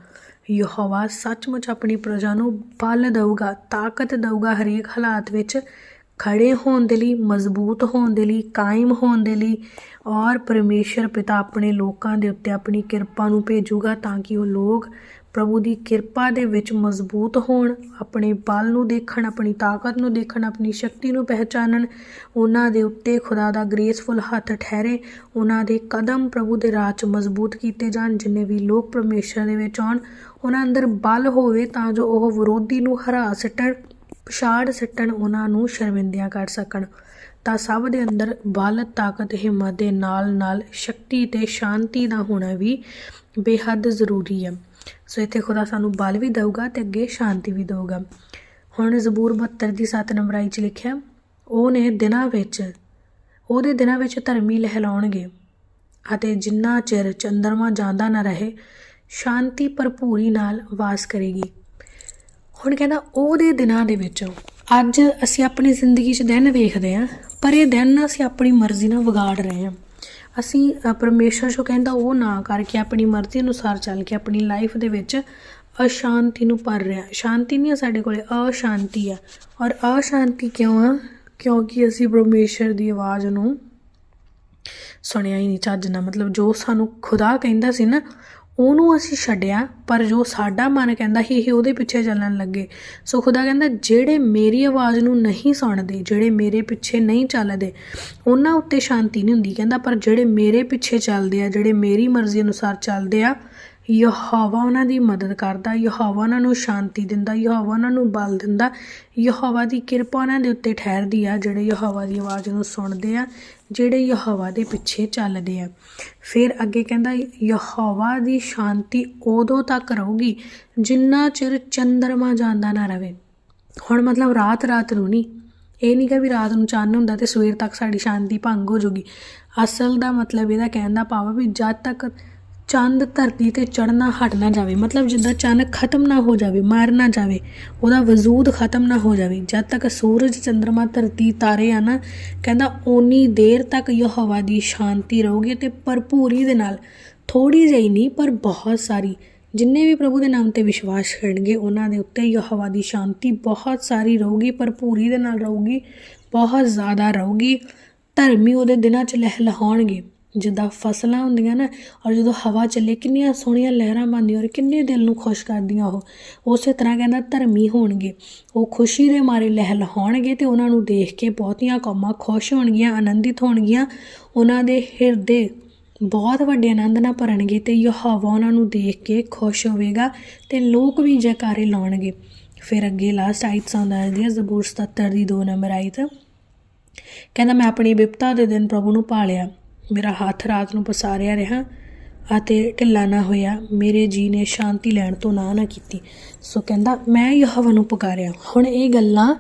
ਯਹੋਵਾ ਸੱਚਮੁੱਚ ਆਪਣੀ ਪ੍ਰਜਾ ਨੂੰ ਬਲ ਦਊਗਾ, ਤਾਕਤ ਦੇਊਗਾ ਹਰੇਕ ਹਾਲਾਤ ਵਿੱਚ। ਖੜੇ ਹੋਣ ਦੇ ਲਈ, ਮਜ਼ਬੂਤ ਹੋਣ ਦੇ ਲਈ, ਕਾਇਮ ਹੋਣ ਦੇ ਲਈ ਔਰ ਪਰਮੇਸ਼ਰ ਪਿਤਾ ਆਪਣੇ ਲੋਕਾਂ ਦੇ ਉੱਤੇ ਆਪਣੀ ਕਿਰਪਾ ਨੂੰ ਭੇਜੂਗਾ ਤਾਂ ਕਿ ਉਹ ਲੋਕ ਪ੍ਰਭੂ ਦੀ ਕਿਰਪਾ ਦੇ ਵਿੱਚ ਮਜ਼ਬੂਤ ਹੋਣ, ਆਪਣੇ ਬਲ ਨੂੰ ਦੇਖਣ, ਆਪਣੀ ਤਾਕਤ ਨੂੰ ਦੇਖਣ, ਆਪਣੀ ਸ਼ਕਤੀ ਨੂੰ ਪਹਿਚਾਨਣ। ਉਹਨਾਂ ਦੇ ਉੱਤੇ ਖੁਦਾ ਦਾ ਗ੍ਰੇਸਫੁਲ ਹੱਥ ਠਹਿਰੇ। ਉਹਨਾਂ ਦੇ ਕਦਮ ਪ੍ਰਭੂ ਦੇ ਰਾਹ 'ਚ ਮਜ਼ਬੂਤ ਕੀਤੇ ਜਾਣ, ਜਿੰਨੇ ਵੀ ਲੋਕ ਪਰਮੇਸ਼ਰ ਦੇ ਵਿੱਚ ਆਉਣ, ਉਹਨਾਂ ਅੰਦਰ ਬਲ ਹੋਵੇ ਤਾਂ ਜੋ ਉਹ ਵਿਰੋਧੀ ਨੂੰ ਹਰਾ ਸੱਟਣ ਪਛਾੜ ਸੱਟਣ ਉਹਨਾਂ ਨੂੰ ਸ਼ਰਮਿੰਦਿਆਂ ਕਰ ਸਕਣ। ਤਾਂ ਸਭ ਦੇ ਅੰਦਰ ਬਲ, ਤਾਕਤ, ਹਿੰਮਤ ਦੇ ਨਾਲ ਨਾਲ ਸ਼ਕਤੀ ਤੇ ਸ਼ਾਂਤੀ ਦਾ ਹੋਣਾ ਵੀ ਬੇਹੱਦ ਜ਼ਰੂਰੀ ਹੈ ਸੋ ਇੱਥੇ ਖੁਦਾ ਸਾਨੂੰ ਬਲ ਵੀ ਦੇਊਗਾ ਤੇ ਅੱਗੇ ਸ਼ਾਂਤੀ ਵੀ ਦਊਗਾ। ਹੁਣ ਜ਼ਬੂਰ 72 ਦੀ 7 ਨੰਬਰ ਆਈ ਚ ਲਿਖਿਆ, ਉਹ ਨੇ ਦਿਨਾਂ ਵਿੱਚ, ਉਹਦੇ ਦਿਨਾਂ ਵਿੱਚ ਧਰਮੀ ਲਹਿਲਾਉਣਗੇ ਅਤੇ ਜਿੰਨਾ ਚਿਰ ਚੰਦਰਮਾ ਜਾਂਦਾ ਨਾ ਰਹੇ, ਸ਼ਾਂਤੀ ਭਰਪੂਰੀ ਨਾਲ ਵਾਸ ਕਰੇਗੀ। ਹੁਣ ਕਹਿੰਦਾ ਉਹਦੇ ਦਿਨਾਂ ਦੇ ਵਿੱਚ ਅੱਜ ਅਸੀਂ ਆਪਣੀ ਜ਼ਿੰਦਗੀ 'ਚ ਦਿਨ ਵੇਖਦੇ ਆਂ ਪਰ ਇਹ ਦਿਨ ਅਸੀਂ ਆਪਣੀ ਮਰਜ਼ੀ ਨਾਲ ਵਿਗਾੜ ਰਹੇ ਆਂ ਅਸੀਂ ਅ, ਪਰਮੇਸ਼ਰ ਜੋ ਕਹਿੰਦਾ ਉਹ ਨਾ ਕਰਕੇ ਆਪਣੀ ਮਰਜ਼ੀ ਅਨੁਸਾਰ ਚੱਲ ਕੇ ਆਪਣੀ ਲਾਈਫ ਦੇ ਵਿੱਚ ਅਸ਼ਾਂਤੀ ਨੂੰ ਭਰ ਰਿਹਾ। ਸ਼ਾਂਤੀ ਨਹੀਂ ਹੈ ਸਾਡੇ ਕੋਲੇ ਅਸ਼ਾਂਤੀ ਆ ਔਰ ਅਸ਼ਾਂਤੀ ਕਿਉਂ ਆ ਕਿਉਂਕਿ ਅਸੀਂ ਪਰਮੇਸ਼ਰ ਦੀ ਆਵਾਜ਼ ਨੂੰ ਸੁਣਿਆ ਹੀ ਨਹੀਂ ਚੱਜ ਨਾਲ। ਮਤਲਬ ਜੋ ਸਾਨੂੰ ਖੁਦਾ ਕਹਿੰਦਾ ਸੀ ਨਾ ਉਹਨੂੰ ਅਸੀਂ ਛੱਡਿਆ, ਪਰ ਜੋ ਸਾਡਾ ਮਨ ਕਹਿੰਦਾ ਸੀ, ਇਹ ਉਹਦੇ ਪਿੱਛੇ ਚੱਲਣ ਲੱਗੇ। ਸੋ ਖੁਦਾ ਕਹਿੰਦਾ, ਜਿਹੜੇ ਮੇਰੀ ਆਵਾਜ਼ ਨੂੰ ਨਹੀਂ ਸੁਣਦੇ, ਜਿਹੜੇ ਮੇਰੇ ਪਿੱਛੇ ਨਹੀਂ ਚੱਲਦੇ, ਉਹਨਾਂ ਉੱਤੇ ਸ਼ਾਂਤੀ ਨਹੀਂ ਹੁੰਦੀ। ਕਹਿੰਦਾ, ਪਰ ਜਿਹੜੇ ਮੇਰੇ ਪਿੱਛੇ ਚੱਲਦੇ ਆ, ਜਿਹੜੇ ਮੇਰੀ ਮਰਜ਼ੀ ਅਨੁਸਾਰ ਚੱਲਦੇ ਆ ਯਹੋਵਾ ਉਹਨਾਂ ਦੀ ਮਦਦ ਕਰਦਾ, ਯਹੋਵਾ ਉਹਨਾਂ ਨੂੰ ਸ਼ਾਂਤੀ ਦਿੰਦਾ, ਯਹੋਵਾ ਉਹਨਾਂ ਨੂੰ ਬਲ ਦਿੰਦਾ। ਯਹੋਵਾ ਦੀ ਕਿਰਪਾ ਉਹਨਾਂ ਦੇ ਉੱਤੇ ਠਹਿਰਦੀ ਆ, ਜਿਹੜੇ ਯਹੋਵਾ ਦੀ ਆਵਾਜ਼ ਨੂੰ ਸੁਣਦੇ ਆ, ਜਿਹੜੇ ਯਹੋਵਾ ਦੇ ਪਿੱਛੇ ਚੱਲਦੇ ਆ। ਫਿਰ ਅੱਗੇ ਕਹਿੰਦਾ, ਯਹੋਵਾ ਦੀ ਸ਼ਾਂਤੀ ਉਦੋਂ ਤੱਕ ਰਹੂਗੀ ਜਿੰਨਾ ਚਿਰ ਚੰਦਰਮਾ ਜਾਂਦਾ ਨਾ ਰਹੇ ਹੁਣ ਮਤਲਬ ਰਾਤ ਰਾਤ ਨੂੰ ਨਹੀਂ। ਇਹ ਨਹੀਂ ਕਿ ਵੀ ਰਾਤ ਨੂੰ ਚੰਨ ਹੁੰਦਾ ਤੇ ਸਵੇਰ ਤੱਕ ਸਾਡੀ ਸ਼ਾਂਤੀ ਭੰਗ ਹੋ ਜੂਗੀ। ਅਸਲ ਦਾ ਮਤਲਬ ਇਹਦਾ ਕਹਿਣ ਦਾ ਭਾਵ ਵੀ ਜਦ ਤੱਕ ਚੰਦ ਧਰਤੀ ਤੇ ਚੜਨਾ ਹਟ ਨਾ ਜਾਵੇ। ਮਤਲਬ ਜਿੱਦਾਂ ਚੰਨ ਖਤਮ ਨਾ ਹੋ ਜਾਵੇ, ਮਾਰ ਨਾ ਜਾਵੇ, ਉਹਦਾ ਵਜੂਦ ਖਤਮ ਨਾ ਹੋ ਜਾਵੇ। ਜਦ ਤੱਕ ਸੂਰਜ ਚੰ드ਰਮਾ ਧਰਤੀ, ਤਾਰੇ ਆ ਨਾ, ਕਹਿੰਦਾ ਓਨੀ ਦੇਰ ਤੱਕ ਯਹੋਵਾ ਦੀ ਸ਼ਾਂਤੀ ਰਹੂਗੀ ਤੇ ਭਰਪੂਰੀ ਦੇ ਨਾਲ ਥੋੜੀ ਜਿਹੀ ਨਹੀਂ, ਪਰ ਬਹੁਤ ਸਾਰੀ। ਜਿੰਨੇ ਵੀ ਪ੍ਰਭੂ ਦੇ ਨਾਮ ਤੇ ਵਿਸ਼ਵਾਸ ਕਰਨਗੇ, ਉਹਨਾਂ ਦੇ ਉੱਤੇ ਯਹੋਵਾ ਦੀ ਸ਼ਾਂਤੀ ਬਹੁਤ ਸਾਰੀ ਰਹੂਗੀ, ਭਰਪੂਰੀ ਦੇ ਨਾਲ ਰਹੂਗੀ, ਬਹੁਤ ਜ਼ਿਆਦਾ ਰਹੂਗੀ। ਧਰਮੀ ਉਹਦੇ ਦਿਨਾਂ 'ਚ ਲਹਿਲਹਾਉਣਗੇ ਜਿੱਦਾਂ ਫਸਲਾਂ ਹੁੰਦੀਆਂ ਨਾ, ਔਰ ਜਦੋਂ ਹਵਾ ਚੱਲੇ, ਕਿੰਨੀਆਂ ਸੋਹਣੀਆਂ ਲਹਿਰਾਂ ਬਣਦੀਆਂ, ਔਰ ਕਿੰਨੇ ਦਿਲ ਨੂੰ ਖੁਸ਼ ਕਰਦੀਆਂ ਉਹ। ਉਸੇ ਤਰ੍ਹਾਂ ਕਹਿੰਦਾ ਧਰਮੀ ਹੋਣਗੇ। ਉਹ ਖੁਸ਼ੀ ਦੇ ਮਾਰੇ ਲਹਿਲਹਾਉਣਗੇ ਤੇ ਉਹਨਾਂ ਨੂੰ ਦੇਖ ਕੇ ਬਹੁਤੀਆਂ ਕੌਮਾਂ ਖੁਸ਼ ਹੋਣਗੀਆਂ, ਆਨੰਦਿਤ ਹੋਣਗੀਆਂ। ਉਹਨਾਂ ਦੇ ਹਿਰਦੇ ਬਹੁਤ ਵੱਡੇ ਆਨੰਦ ਨਾਲ ਭਰਨਗੇ ਤੇ ਯਹੋਵਾ ਉਹਨਾਂ ਨੂੰ ਦੇਖ ਕੇ ਖੁਸ਼ ਹੋਵੇਗਾ ਤੇ ਲੋਕ ਵੀ ਜੈਕਾਰੇ ਲਾਉਣਗੇ। ਫਿਰ ਅੱਗੇ ਲਾਸਟ ਆਇਤ ਸਾਉਂਦਾ ਹੈ ਜ਼ਬੂਰ 77 ਦੀ 2 ਨੰਬਰ ਆਇਤ। ਕਹਿੰਦਾ, ਮੈਂ ਆਪਣੀ ਬਿਪਤਾ ਦੇ ਦਿਨ ਪ੍ਰਭੂ ਨੂੰ ਪਾਲਿਆ। ਮੇਰਾ ਹੱਥ ਰਾਤ ਨੂੰ ਪਸਾਰਿਆ ਰਿਹਾ ਅਤੇ ਢਿੱਲਾ ਨਾ ਹੋਇਆ। ਮੇਰੇ ਜੀ ਨੇ ਸ਼ਾਂਤੀ ਲੈਣ ਤੋਂ ਨਾ ਨਾ ਕੀਤੀ। ਸੋ ਕਹਿੰਦਾ, ਮੈਂ ਯਹੋਵਾ ਨੂੰ ਪੁਕਾਰਿਆ। ਹੁਣ ਇਹ ਗੱਲਾਂ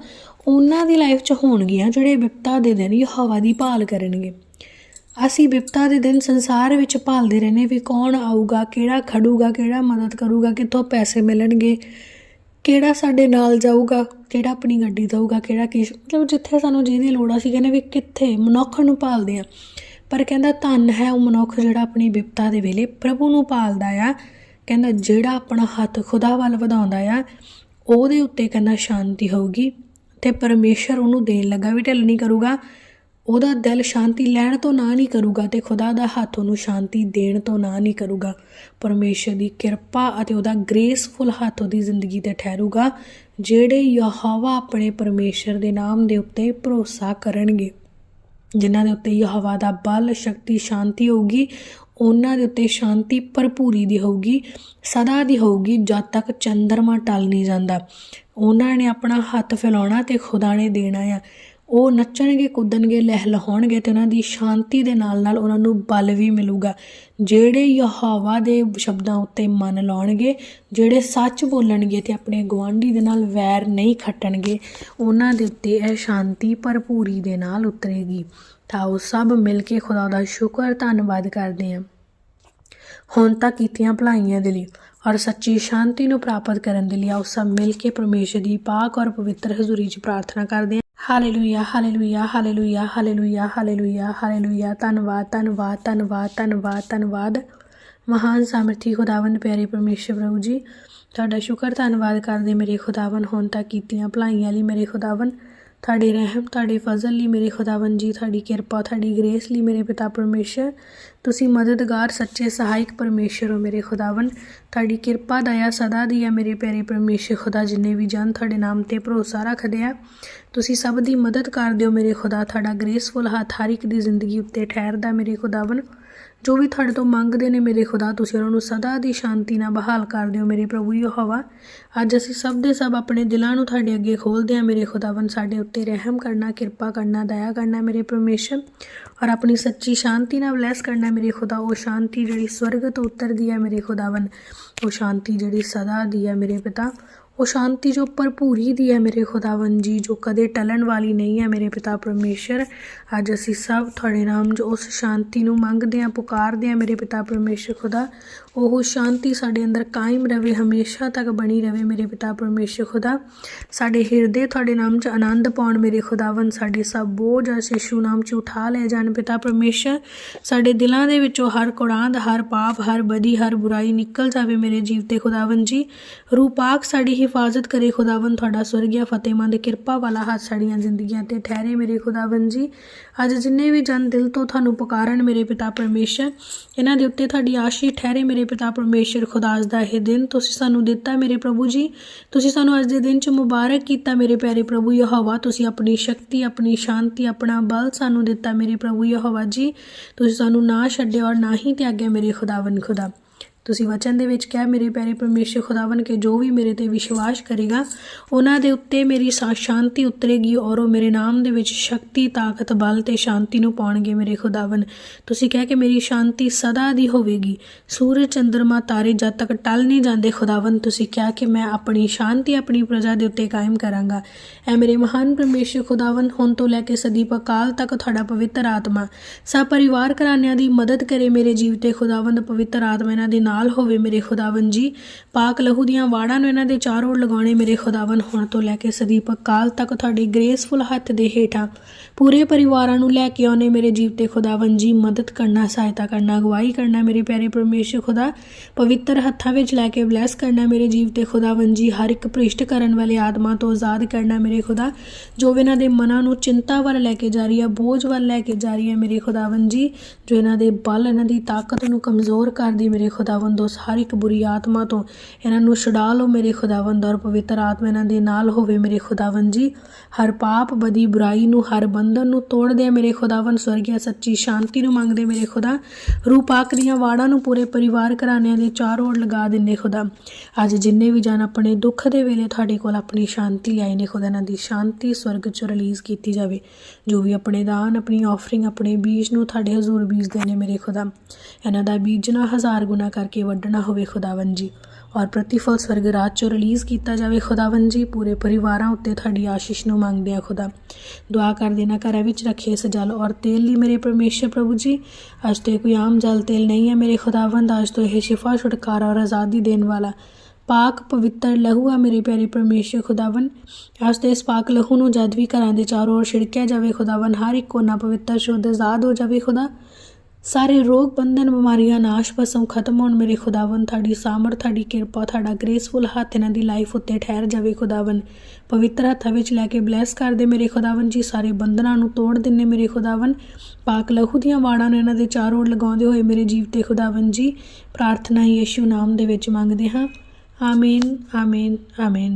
ਉਹਨਾਂ ਦੀ ਲਾਈਫ 'ਚ ਹੋਣਗੀਆਂ ਜਿਹੜੇ ਵਿਪਤਾ ਦੇ ਦਿਨ ਯਹੋਵਾ ਦੀ ਭਾਲ ਕਰਨਗੇ। ਅਸੀਂ ਵਿਪਤਾ ਦੇ ਦਿਨ ਸੰਸਾਰ ਵਿੱਚ ਭਾਲਦੇ ਰਹਿੰਦੇ ਵੀ ਕੌਣ ਆਊਗਾ, ਕਿਹੜਾ ਖੜੂਗਾ, ਕਿਹੜਾ ਮਦਦ ਕਰੂਗਾ, ਕਿੱਥੋਂ ਪੈਸੇ ਮਿਲਣਗੇ, ਕਿਹੜਾ ਸਾਡੇ ਨਾਲ ਜਾਊਗਾ, ਕਿਹੜਾ ਆਪਣੀ ਗੱਡੀ ਦਊਗਾ, ਕਿਹੜਾ ਕਿਸ ਮਤਲਬ ਜਿੱਥੇ ਸਾਨੂੰ ਜਿਹਦੀ ਲੋੜ ਆ ਸੀ ਕਹਿੰਦੇ ਵੀ ਕਿੱਥੇ ਮਨੁੱਖ ਨੂੰ ਭਾਲਦੇ ਆ ਪਰ ਕਹਿੰਦਾ ਧੰਨ ਹੈ ਉਹ ਮਨੁੱਖ ਜਿਹੜਾ ਆਪਣੀ ਬਿਪਤਾ ਦੇ ਵੇਲੇ ਪ੍ਰਭੂ ਨੂੰ ਪਾਲਦਾ ਆ। ਕਹਿੰਦਾ ਜਿਹੜਾ ਆਪਣਾ ਹੱਥ ਖੁਦਾ ਵੱਲ ਵਧਾਉਂਦਾ ਆ, ਉਹਦੇ ਉੱਤੇ ਕਹਿੰਦਾ ਸ਼ਾਂਤੀ ਹੋਊਗੀ ਤੇ ਪਰਮੇਸ਼ਰ ਉਹਨੂੰ ਦੇਣ ਲੱਗਾ ਵੀ ਢਿੱਲ ਨਹੀਂ ਕਰੂਗਾ। ਉਹਦਾ ਦਿਲ ਸ਼ਾਂਤੀ ਲੈਣ ਤੋਂ ਨਾ ਨਹੀਂ ਕਰੂਗਾ ਤੇ ਖੁਦਾ ਦਾ ਹੱਥ ਉਹਨੂੰ ਸ਼ਾਂਤੀ ਦੇਣ ਤੋਂ ਨਾ ਨਹੀਂ ਕਰੂਗਾ। ਪਰਮੇਸ਼ਰ ਦੀ ਕਿਰਪਾ ਅਤੇ ਉਹਦਾ ਗ੍ਰੇਸਫੁਲ ਹੱਥ ਉਹਦੀ ਜ਼ਿੰਦਗੀ ਤੇ ਠਹਿਰੂਗਾ, ਜਿਹੜੇ ਯਹੋਵਾ ਆਪਣੇ ਪਰਮੇਸ਼ਰ ਦੇ ਨਾਮ ਦੇ ਉੱਤੇ ਭਰੋਸਾ ਕਰਨਗੇ। ਜਿਨ੍ਹਾਂ ਦੇ ਉੱਤੇ ਯਹੋਵਾ ਦਾ ਬਲ, ਸ਼ਕਤੀ, ਸ਼ਾਂਤੀ ਹੋਊਗੀ, ਉਹਨਾਂ ਦੇ ਉੱਤੇ ਸ਼ਾਂਤੀ ਭਰਪੂਰੀ ਦੀ ਹੋਊਗੀ, ਸਦਾ ਦੀ ਹੋਊਗੀ, ਜਦ ਤੱਕ ਚੰਦਰਮਾ ਟਲ ਨਹੀਂ ਜਾਂਦਾ। ਉਹਨਾਂ ਨੇ ਆਪਣਾ ਹੱਥ ਫੈਲਾਉਣਾ ਤੇ ਖੁਦਾ ਨੇ ਦੇਣਾ ਆ। ਉਹ ਨੱਚਣਗੇ, ਕੁੱਦਣਗੇ ਲਹਿਲਹਾਉਣਗੇ ਤੇ ਉਹਨਾਂ ਦੀ ਸ਼ਾਂਤੀ ਦੇ ਨਾਲ ਨਾਲ ਉਹਨਾਂ ਨੂੰ ਬਲ ਵੀ ਮਿਲੂਗਾ। ਜਿਹੜੇ ਯਹੋਵਾ ਦੇ ਸ਼ਬਦਾਂ ਉੱਤੇ ਮਨ ਲਾਉਣਗੇ, ਜਿਹੜੇ ਸੱਚ ਬੋਲਣਗੇ ਤੇ ਆਪਣੇ ਗਵਾਂਢੀ ਦੇ ਨਾਲ ਵੈਰ ਨਹੀਂ ਖੱਟਣਗੇ, ਉਹਨਾਂ ਦੇ ਉੱਤੇ ਇਹ ਸ਼ਾਂਤੀ ਭਰਪੂਰੀ ਦੇ ਨਾਲ ਉਤਰੇਗੀ। ਤਾਂ ਉਹ ਸਭ ਮਿਲ ਕੇ ਖੁਦਾ ਦਾ ਸ਼ੁਕਰ ਧੰਨਵਾਦ ਕਰਦੇ ਹਾਂ ਹੁਣ ਤੱਕ ਕੀਤੀਆਂ ਭਲਾਈਆਂ ਦੇ ਲਈ ਔਰ ਸੱਚੀ ਸ਼ਾਂਤੀ ਨੂੰ ਪ੍ਰਾਪਤ ਕਰਨ ਦੇ ਲਈ ਆਓ ਸਭ ਮਿਲ ਕੇ ਪਰਮੇਸ਼ਰ ਦੀ ਪਾਕ ਔਰ ਪਵਿੱਤਰ ਹਜ਼ੂਰੀ 'ਚ ਪ੍ਰਾਰਥਨਾ ਕਰਦੇ ਹਾਂ। Hallelujah hallelujah hallelujah hallelujah hallelujah hallelujah ਧੰਨਵਾਦ ਧੰਨਵਾਦ ਧੰਨਵਾਦ ਧੰਨਵਾਦ ਧੰਨਵਾਦ। ਮਹਾਨ ਸਾਮਰਥੀ, ਖੁਦਾਵੰਦ, ਪਿਆਰੇ ਪਰਮੇਸ਼ਰ ਪ੍ਰਭੂ ਜੀ, ਤੁਹਾਡਾ ਸ਼ੁਕਰ, ਧੰਨਵਾਦ ਕਰਦੇ ਮੇਰੇ ਖੁਦਾਵੰ ਹੁਣ ਤੱਕ ਕੀਤੀਆਂ, ਭਲਾਈਆਂ ਲਈ ਮੇਰੇ ਖੁਦਾਵੰ ਤੁਹਾਡੇ ਰਹਿਮ, ਤੁਹਾਡੇ ਫਜ਼ਲ ਲਈ ਮੇਰੇ ਖੁਦਾਵੰ ਜੀ, ਤੁਹਾਡੀ ਕਿਰਪਾ, ਤੁਹਾਡੀ ਗ੍ਰੇਸ ਲਈ ਮੇਰੇ ਪਿਤਾ ਪਰਮੇਸ਼ਰ। ਤੁਸੀਂ ਮਦਦਗਾਰ, ਸੱਚੇ, ਸਹਾਇਕ ਪਰਮੇਸ਼ਰ ਹੋ ਮੇਰੇ ਖੁਦਾਵੰ ਤੁਹਾਡੀ ਕਿਰਪਾ, ਦਇਆ, ਸਦਾ ਦੀ ਹੈ ਮੇਰੇ ਪਿਆਰੇ ਪਰਮੇਸ਼ਰ ਖੁਦਾ, ਜਿੰਨੇ ਵੀ ਜਨ ਤੁਹਾਡੇ ਨਾਮ ਤੇ ਭਰੋਸਾ ਰੱਖਦੇ ਆ। ਤੁਸੀਂ ਸਭ ਦੀ ਮਦਦ ਕਰ ਦਿਓ ਮੇਰੇ ਖੁਦਾ, ਤੁਹਾਡਾ ਗ੍ਰੇਸਫੁਲ ਹੱਥ ਹਰ ਇੱਕ ਦੀ ਜ਼ਿੰਦਗੀ ਉੱਤੇ ਠਹਿਰਦਾ ਮੇਰੇ ਖੁਦਾਵਨ ਜੋ ਵੀ ਤੁਹਾਡੇ ਤੋਂ ਮੰਗਦੇ ਨੇ ਮੇਰੇ ਖੁਦਾ, ਤੁਸੀਂ ਉਹਨਾਂ ਨੂੰ ਸਦਾ ਦੀ ਸ਼ਾਂਤੀ ਨਾਲ ਬਹਾਲ ਕਰ ਦਿਓ ਮੇਰੇ ਪ੍ਰਭੂ ਯਹੋਵਾ। ਅੱਜ ਅਸੀਂ ਸਭ ਦੇ ਸਭ ਆਪਣੇ ਦਿਲਾਂ ਨੂੰ ਤੁਹਾਡੇ ਅੱਗੇ ਖੋਲਦੇ ਹਾਂ ਮੇਰੇ ਖੁਦਾਵਨ ਸਾਡੇ ਉੱਤੇ ਰਹਿਮ ਕਰਨਾ, ਕਿਰਪਾ ਕਰਨਾ, ਦਇਆ ਕਰਨਾ ਮੇਰੇ ਪਰਮੇਸ਼ਰ। ਔਰ ਆਪਣੀ ਸੱਚੀ ਸ਼ਾਂਤੀ ਨਾਲ ਬਲੈਸ ਕਰਨਾ ਮੇਰੇ ਖੁਦਾ, ਉਹ ਸ਼ਾਂਤੀ ਜਿਹੜੀ ਸਵਰਗ ਤੋਂ ਉਤਰਦੀ ਹੈ ਮੇਰੇ ਖੁਦਾਵਨ ਉਹ ਸ਼ਾਂਤੀ ਜਿਹੜੀ ਸਦਾ ਦੀ ਹੈ ਮੇਰੇ ਪਿਤਾ। ਉਹ ਸ਼ਾਂਤੀ ਜੋ ਭਰਪੂਰੀ ਦੀ ਹੈ ਮੇਰੇ ਖੁਦਾਵੰ ਜੀ, ਜੋ ਕਦੇ ਟਲਣ ਵਾਲੀ ਨਹੀਂ ਹੈ ਮੇਰੇ ਪਿਤਾ ਪਰਮੇਸ਼ਰ। ਅੱਜ ਅਸੀਂ ਸਭ ਤੁਹਾਡੇ ਨਾਮ ਜੋ ਉਸ ਸ਼ਾਂਤੀ ਨੂੰ ਮੰਗਦੇ ਹਾਂ, ਪੁਕਾਰਦੇ ਹਾਂ ਮੇਰੇ ਪਿਤਾ ਪਰਮੇਸ਼ਰ ਖੁਦਾ, ਉਹ ਸ਼ਾਂਤੀ ਸਾਡੇ ਅੰਦਰ ਕਾਇਮ ਰਵੇ ਹਮੇਸ਼ਾ ਤੱਕ ਬਣੀ ਰਵੇ ਮੇਰੇ ਪਿਤਾ ਪਰਮੇਸ਼ਰ ਖੁਦਾ। ਸਾਡੇ ਹਿਰਦੇ ਤੁਹਾਡੇ ਨਾਮ 'ਚ ਆਨੰਦ ਪਾਉਣ ਮੇਰੇ ਖੁਦਾਵੰ ਸਾਡੇ ਸਭ ਬੋਝ ਅਸੀਂ ਯਿਸੂ ਨਾਮ 'ਚ ਉਠਾ ਲੈ ਜਾਣ ਪਿਤਾ ਪਰਮੇਸ਼ਰ। ਸਾਡੇ ਦਿਲਾਂ ਦੇ ਵਿੱਚੋਂ ਹਰ ਕੁੜਾਂਦ, ਹਰ ਪਾਪ, ਹਰ ਬਦੀ, ਹਰ ਬੁਰਾਈ ਨਿਕਲ ਜਾਵੇ ਮੇਰੇ ਜੀਵ ਤੇ ਖੁਦਾਵੰ ਜੀ। ਰੂਪਾਕ ਸਾਡੀ ਹਿਫਾਜ਼ਤ ਕਰੇ ਖੁਦਾਵੰ ਤੁਹਾਡਾ ਸਵਰਗੀਆ ਫਤਿਹਮੰਦ, ਕਿਰਪਾ ਵਾਲਾ ਹੱਥ ਸਾਡੀਆਂ ਜ਼ਿੰਦਗੀਆਂ ਤੇ ਠਹਿਰੇ ਮੇਰੇ ਖੁਦਾਵੰ ਜੀ। ਅੱਜ ਜਿੰਨੇ ਵੀ ਜਨ ਦਿਲ ਤੋਂ ਤੁਹਾਨੂੰ ਪੁਕਾਰਨ ਮੇਰੇ ਪਿਤਾ ਪਰਮੇਸ਼ਰ, ਇਹਨਾਂ ਦੇ ਉੱਤੇ ਤੁਹਾਡੀ ਆਸ਼ੀ ਠਹਿਰੇ ਮੇਰੇ ਪਿਤਾ ਪਰਮੇਸ਼ਰ ਖੁਦਾਸ ਦਾ ਇਹ ਦਿਨ ਤੁਸੀਂ ਸਾਨੂੰ ਦਿੱਤਾ ਮੇਰੇ ਪ੍ਰਭੂ ਜੀ। ਤੁਸੀਂ ਸਾਨੂੰ ਅੱਜ ਦੇ ਦਿਨ 'ਚ ਮੁਬਾਰਕ ਕੀਤਾ ਮੇਰੇ ਪਿਆਰੇ ਪ੍ਰਭੂ ਯਹੋਵਾ। ਤੁਸੀਂ ਆਪਣੀ ਸ਼ਕਤੀ, ਆਪਣੀ ਸ਼ਾਂਤੀ, ਆਪਣਾ ਬਲ ਸਾਨੂੰ ਦਿੱਤਾ ਮੇਰੇ ਪ੍ਰਭੂ ਯਹੋਵਾ ਜੀ। ਤੁਸੀਂ ਸਾਨੂੰ ਨਾ ਛੱਡਿਆ ਔਰ ਨਾ ਹੀ ਤਿਆਗਿਆ ਮੇਰੇ ਖੁਦਾਵੰ ਖੁਦਾ। ਤੁਸੀਂ ਵਚਨ ਦੇ ਵਿੱਚ ਕਿਹਾ, ਮੇਰੇ ਪਿਆਰੇ ਪਰਮੇਸ਼ਰ ਖੁਦਾਵੰ ਕੇ ਜੋ ਵੀ ਮੇਰੇ ਤੇ ਵਿਸ਼ਵਾਸ ਕਰੇਗਾ, ਉਹਨਾਂ ਦੇ ਉੱਤੇ ਮੇਰੀ ਸਾ- ਸ਼ਾਂਤੀ ਉਤਰੇਗੀ ਔਰ ਉਹ ਮੇਰੇ ਨਾਮ ਦੇ ਵਿੱਚ ਸ਼ਕਤੀ, ਤਾਕਤ, ਬਲ ਤੇ ਸ਼ਾਂਤੀ ਨੂੰ ਪਾਉਣਗੇ ਮੇਰੇ ਖੁਦਾਵੰ ਤੁਸੀਂ ਕਿਹਾ ਕਿ ਮੇਰੀ ਸ਼ਾਂਤੀ ਸਦਾ ਦੀ ਹੋਵੇਗੀ। ਸੂਰਜ, ਚੰਦਰਮਾ, ਤਾਰੇ ਜਦ ਤੱਕ ਟਲ ਨਹੀਂ ਜਾਂਦੇ ਖੁਦਾਵੰ ਤੁਸੀਂ ਕਿਹਾ ਕਿ ਮੈਂ ਆਪਣੀ ਸ਼ਾਂਤੀ, ਆਪਣੀ ਪ੍ਰਜਾ ਦੇ ਉੱਤੇ ਕਾਇਮ ਕਰਾਂਗਾ। ਐ ਮੇਰੇ ਮਹਾਨ ਪਰਮੇਸ਼ਰ ਖੁਦਾਵੰ ਹੁਣ ਤੋਂ ਲੈ ਕੇ ਸਦੀਪ ਅਕਾਲ ਤੱਕ ਤੁਹਾਡਾ ਪਵਿੱਤਰ ਆਤਮਾ। ਸਭ ਪਰਿਵਾਰ ਘਰਾਨਿਆਂ ਦੀ ਮਦਦ ਕਰੇ ਮੇਰੇ ਜੀਵ ਤੇ ਖੁਦਾਵੰਦ, ਪਵਿੱਤਰ ਆਤਮਾ ਇਹਨਾਂ ਦੇ ਨਾਲ ਹੋਵੇ ਮੇਰੇ ਖੁਦਾਵੰ ਜੀ। ਪਾਕ ਲਹੂ ਦੀਆਂ ਵਾੜਾਂ ਨੂੰ ਇਹਨਾਂ ਦੇ ਚਾਰੋਂ ਲਗਾਉਣੇ ਮੇਰੇ ਖੁਦਾਵੰ ਹੁਣ ਤੋਂ ਲੈ ਕੇ ਸਦੀਪ ਅਕਾਲ ਤੱਕ ਤੁਹਾਡੀ ਗ੍ਰੇਸਫੁਲ ਹੱਥ ਦੇ ਹੇਠਾਂ। ਪੂਰੇ ਪਰਿਵਾਰਾਂ ਨੂੰ ਲੈ ਕੇ ਆਉਣੇ ਮੇਰੇ ਜੀਵ ਤੇ ਖੁਦਾਵੰ ਜੀ। ਮਦਦ ਕਰਨਾ, ਸਹਾਇਤਾ ਕਰਨਾ, ਅਗਵਾਈ ਕਰਨਾ ਮੇਰੇ ਪਿਆਰੇ ਪਰਮੇਸ਼ਰ ਖੁਦਾ। ਪਵਿੱਤਰ ਹੱਥਾਂ ਵਿੱਚ ਲੈ ਕੇ ਬਲੈਸ ਕਰਨਾ ਮੇਰੇ ਜੀਵ ਤੇ ਖੁਦਾਵੰ ਜੀ। ਹਰ ਇੱਕ ਭ੍ਰਿਸ਼ਟ ਕਰਨ ਵਾਲੇ ਆਤਮਾ ਤੋਂ ਆਜ਼ਾਦ ਕਰਨਾ ਮੇਰੇ ਖੁਦਾ। ਜੋ ਵੀ ਇਹਨਾਂ ਦੇ ਮਨਾਂ ਨੂੰ ਚਿੰਤਾ ਵੱਲ ਲੈ ਕੇ ਜਾ ਰਹੀ ਹੈ ਬੋਝ ਵੱਲ ਲੈ ਕੇ ਜਾ ਰਹੀ ਹੈ ਮੇਰੇ ਖੁਦਾਵੰ ਜੀ। ਜੋ ਇਹਨਾਂ ਦੇ ਬਲ, ਇਹਨਾਂ ਦੀ ਤਾਕਤ ਨੂੰ ਕਮਜ਼ੋਰ ਕਰਦੀ ਮੇਰੇ ਖੁਦਾਵੰਦ ਹਰ ਇੱਕ ਬੁਰੀ ਆਤਮਾ ਤੋਂ ਇਹਨਾਂ ਨੂੰ ਛੁਡਾ ਲਓ ਮੇਰੇ ਖੁਦਾਵੰਦ ਔਰ ਪਵਿੱਤਰ ਆਤਮਾ ਇਹਨਾਂ ਦੇ ਨਾਲ ਹੋਵੇ ਮੇਰੇ ਖੁਦਾਵੰਦ ਜੀ। ਹਰ ਪਾਪ ਬਦੀ ਬੁਰਾਈ ਨੂੰ, ਹਰ ਬੰਧਨ ਨੂੰ ਤੋੜਦੇ ਆ ਮੇਰੇ ਖੁਦਾਵੰਦ, ਸਵਰਗੀਆ ਸੱਚੀ ਸ਼ਾਂਤੀ ਨੂੰ ਮੰਗਦੇ ਮੇਰੇ ਖੁਦਾ। ਰੂਹ ਦੀਆਂ ਵਾੜਾਂ ਨੂੰ ਪੂਰੇ ਪਰਿਵਾਰ ਘਰਾਨਿਆਂ ਦੇ ਚਾਰ ਓੜ ਲਗਾ ਦਿੰਨੇ ਖੁਦਾ। ਅੱਜ ਜਿੰਨੇ ਵੀ ਜਨ ਆਪਣੇ ਦੁੱਖ ਦੇ ਵੇਲੇ ਤੁਹਾਡੇ ਕੋਲ ਆਪਣੀ ਸ਼ਾਂਤੀ ਆਏ ਨੇ ਖੁਦਾ, ਇਹਨਾਂ ਦੀ ਸ਼ਾਂਤੀ ਸਵਰਗ ਚੋਂ ਰਿਲੀਜ਼ ਕੀਤੀ ਜਾਵੇ। ਜੋ ਵੀ ਆਪਣੇ ਦਾਨ, ਆਪਣੀ ਆਫਰਿੰਗ ਆਪਣੇ ਬੀਜ ਨੂੰ ਤੁਹਾਡੇ ਹਜ਼ੂਰ ਬੀਜਦੇ ਨੇ ਮੇਰੇ ਖੁਦਾ। ਇਹਨਾਂ ਦਾ ਬੀਜਣਾ ਹਜ਼ਾਰ ਗੁਣਾ ਕਰਕੇ ਕੇ ਵੱਢਣਾ ਹੋਵੇ ਖੁਦਾਵੰ ਜੀ। ਔਰ ਪ੍ਰਤੀਫਲ ਸਵਰਗ ਰਾਜ ਚੋਂ ਰਿਲੀਜ਼ ਕੀਤਾ ਜਾਵੇ ਖੁਦਾਵੰ ਜੀ। ਪੂਰੇ ਪਰਿਵਾਰਾਂ ਉੱਤੇ ਤੁਹਾਡੀ ਆਸ਼ੀਸ਼ ਨੂੰ ਮੰਗਦੇ ਆ ਖੁਦਾ। ਦੁਆ ਕਰ ਦੇਣਾ ਘਰਾਂ ਵਿੱਚ ਰੱਖੇ ਇਸ ਜਲ ਔਰ ਤੇਲ ਲਈ ਮੇਰੇ ਪਰਮੇਸ਼ਰ ਪ੍ਰਭੂ ਜੀ। ਅੱਜ ਤੋਂ ਕੋਈ ਆਮ ਜਲ ਤੇਲ ਨਹੀਂ ਹੈ ਮੇਰੇ ਖੁਦਾਵੰਦ। ਅੱਜ ਤੋਂ ਇਹ ਸ਼ਿਫਾ, ਛੁਟਕਾਰਾ ਔਰ ਆਜ਼ਾਦੀ ਦੇਣ ਵਾਲਾ। ਪਾਕ ਪਵਿੱਤਰ ਲਹੂ ਆ ਮੇਰੇ ਪਿਆਰੇ ਪਰਮੇਸ਼ਰ ਖੁਦਾਵੰ ਅੱਜ ਤੇ ਇਸ ਪਾਕ ਲਹੂ ਨੂੰ ਜਦ ਵੀ ਘਰਾਂ ਦੇ ਚਾਰੋਂ ओर ਛਿੜਕਿਆ ਜਾਵੇ ਖੁਦਾਵੰ ਹਰ ਇੱਕ ਕੋਨਾ ਪਵਿੱਤਰ ਸ਼ੁੱਧ ਆਜ਼ਾਦ ਹੋ ਜਾਵੇ ਖੁਦਾ। ਸਾਰੇ ਰੋਗ ਬੰਧਨ ਬਿਮਾਰੀਆਂ ਨਾਸ਼ ਭਸਮ ਖਤਮ ਹੋਣ ਮੇਰੇ ਖੁਦਾਵੰ ਤੁਹਾਡੀ ਸਾਮਰ, ਤੁਹਾਡੀ ਕਿਰਪਾ, ਤੁਹਾਡਾ ਗ੍ਰੇਸਫੁਲ ਹੱਥ ਇਹਨਾਂ ਦੀ ਲਾਈਫ ਉੱਤੇ ਠਹਿਰ ਜਾਵੇ ਖੁਦਾਵੰ ਪਵਿੱਤਰ ਹੱਥਾਂ ਵਿੱਚ ਲੈ ਕੇ ਬਲੈਸ ਕਰ ਦੇ ਮੇਰੇ ਖੁਦਾਵੰ ਜੀ, ਸਾਰੇ ਬੰਧਨਾਂ ਨੂੰ ਤੋੜ ਦਿੰਨੇ ਮੇਰੇ ਖੁਦਾਵੰ ਪਾਕ ਲਹੂ ਦੀਆਂ ਵਾੜਾਂ ਨੂੰ ਇਹਨਾਂ ਦੇ ਚਾਰੋਂ ਓਰ ਲਗਾਉਂਦੇ ਹੋਏ ਮੇਰੇ ਜੀਵ ਤੇ ਖੁਦਾਵੰ ਜੀ, ਪ੍ਰਾਰਥਨਾ ਯੀਸ਼ੂ ਨਾਮ ਦੇ ਵਿੱਚ ਮੰਗਦੇ ਹਾਂ। ਆਮੀਨ ਆਮੀਨ ਆਮੀਨ।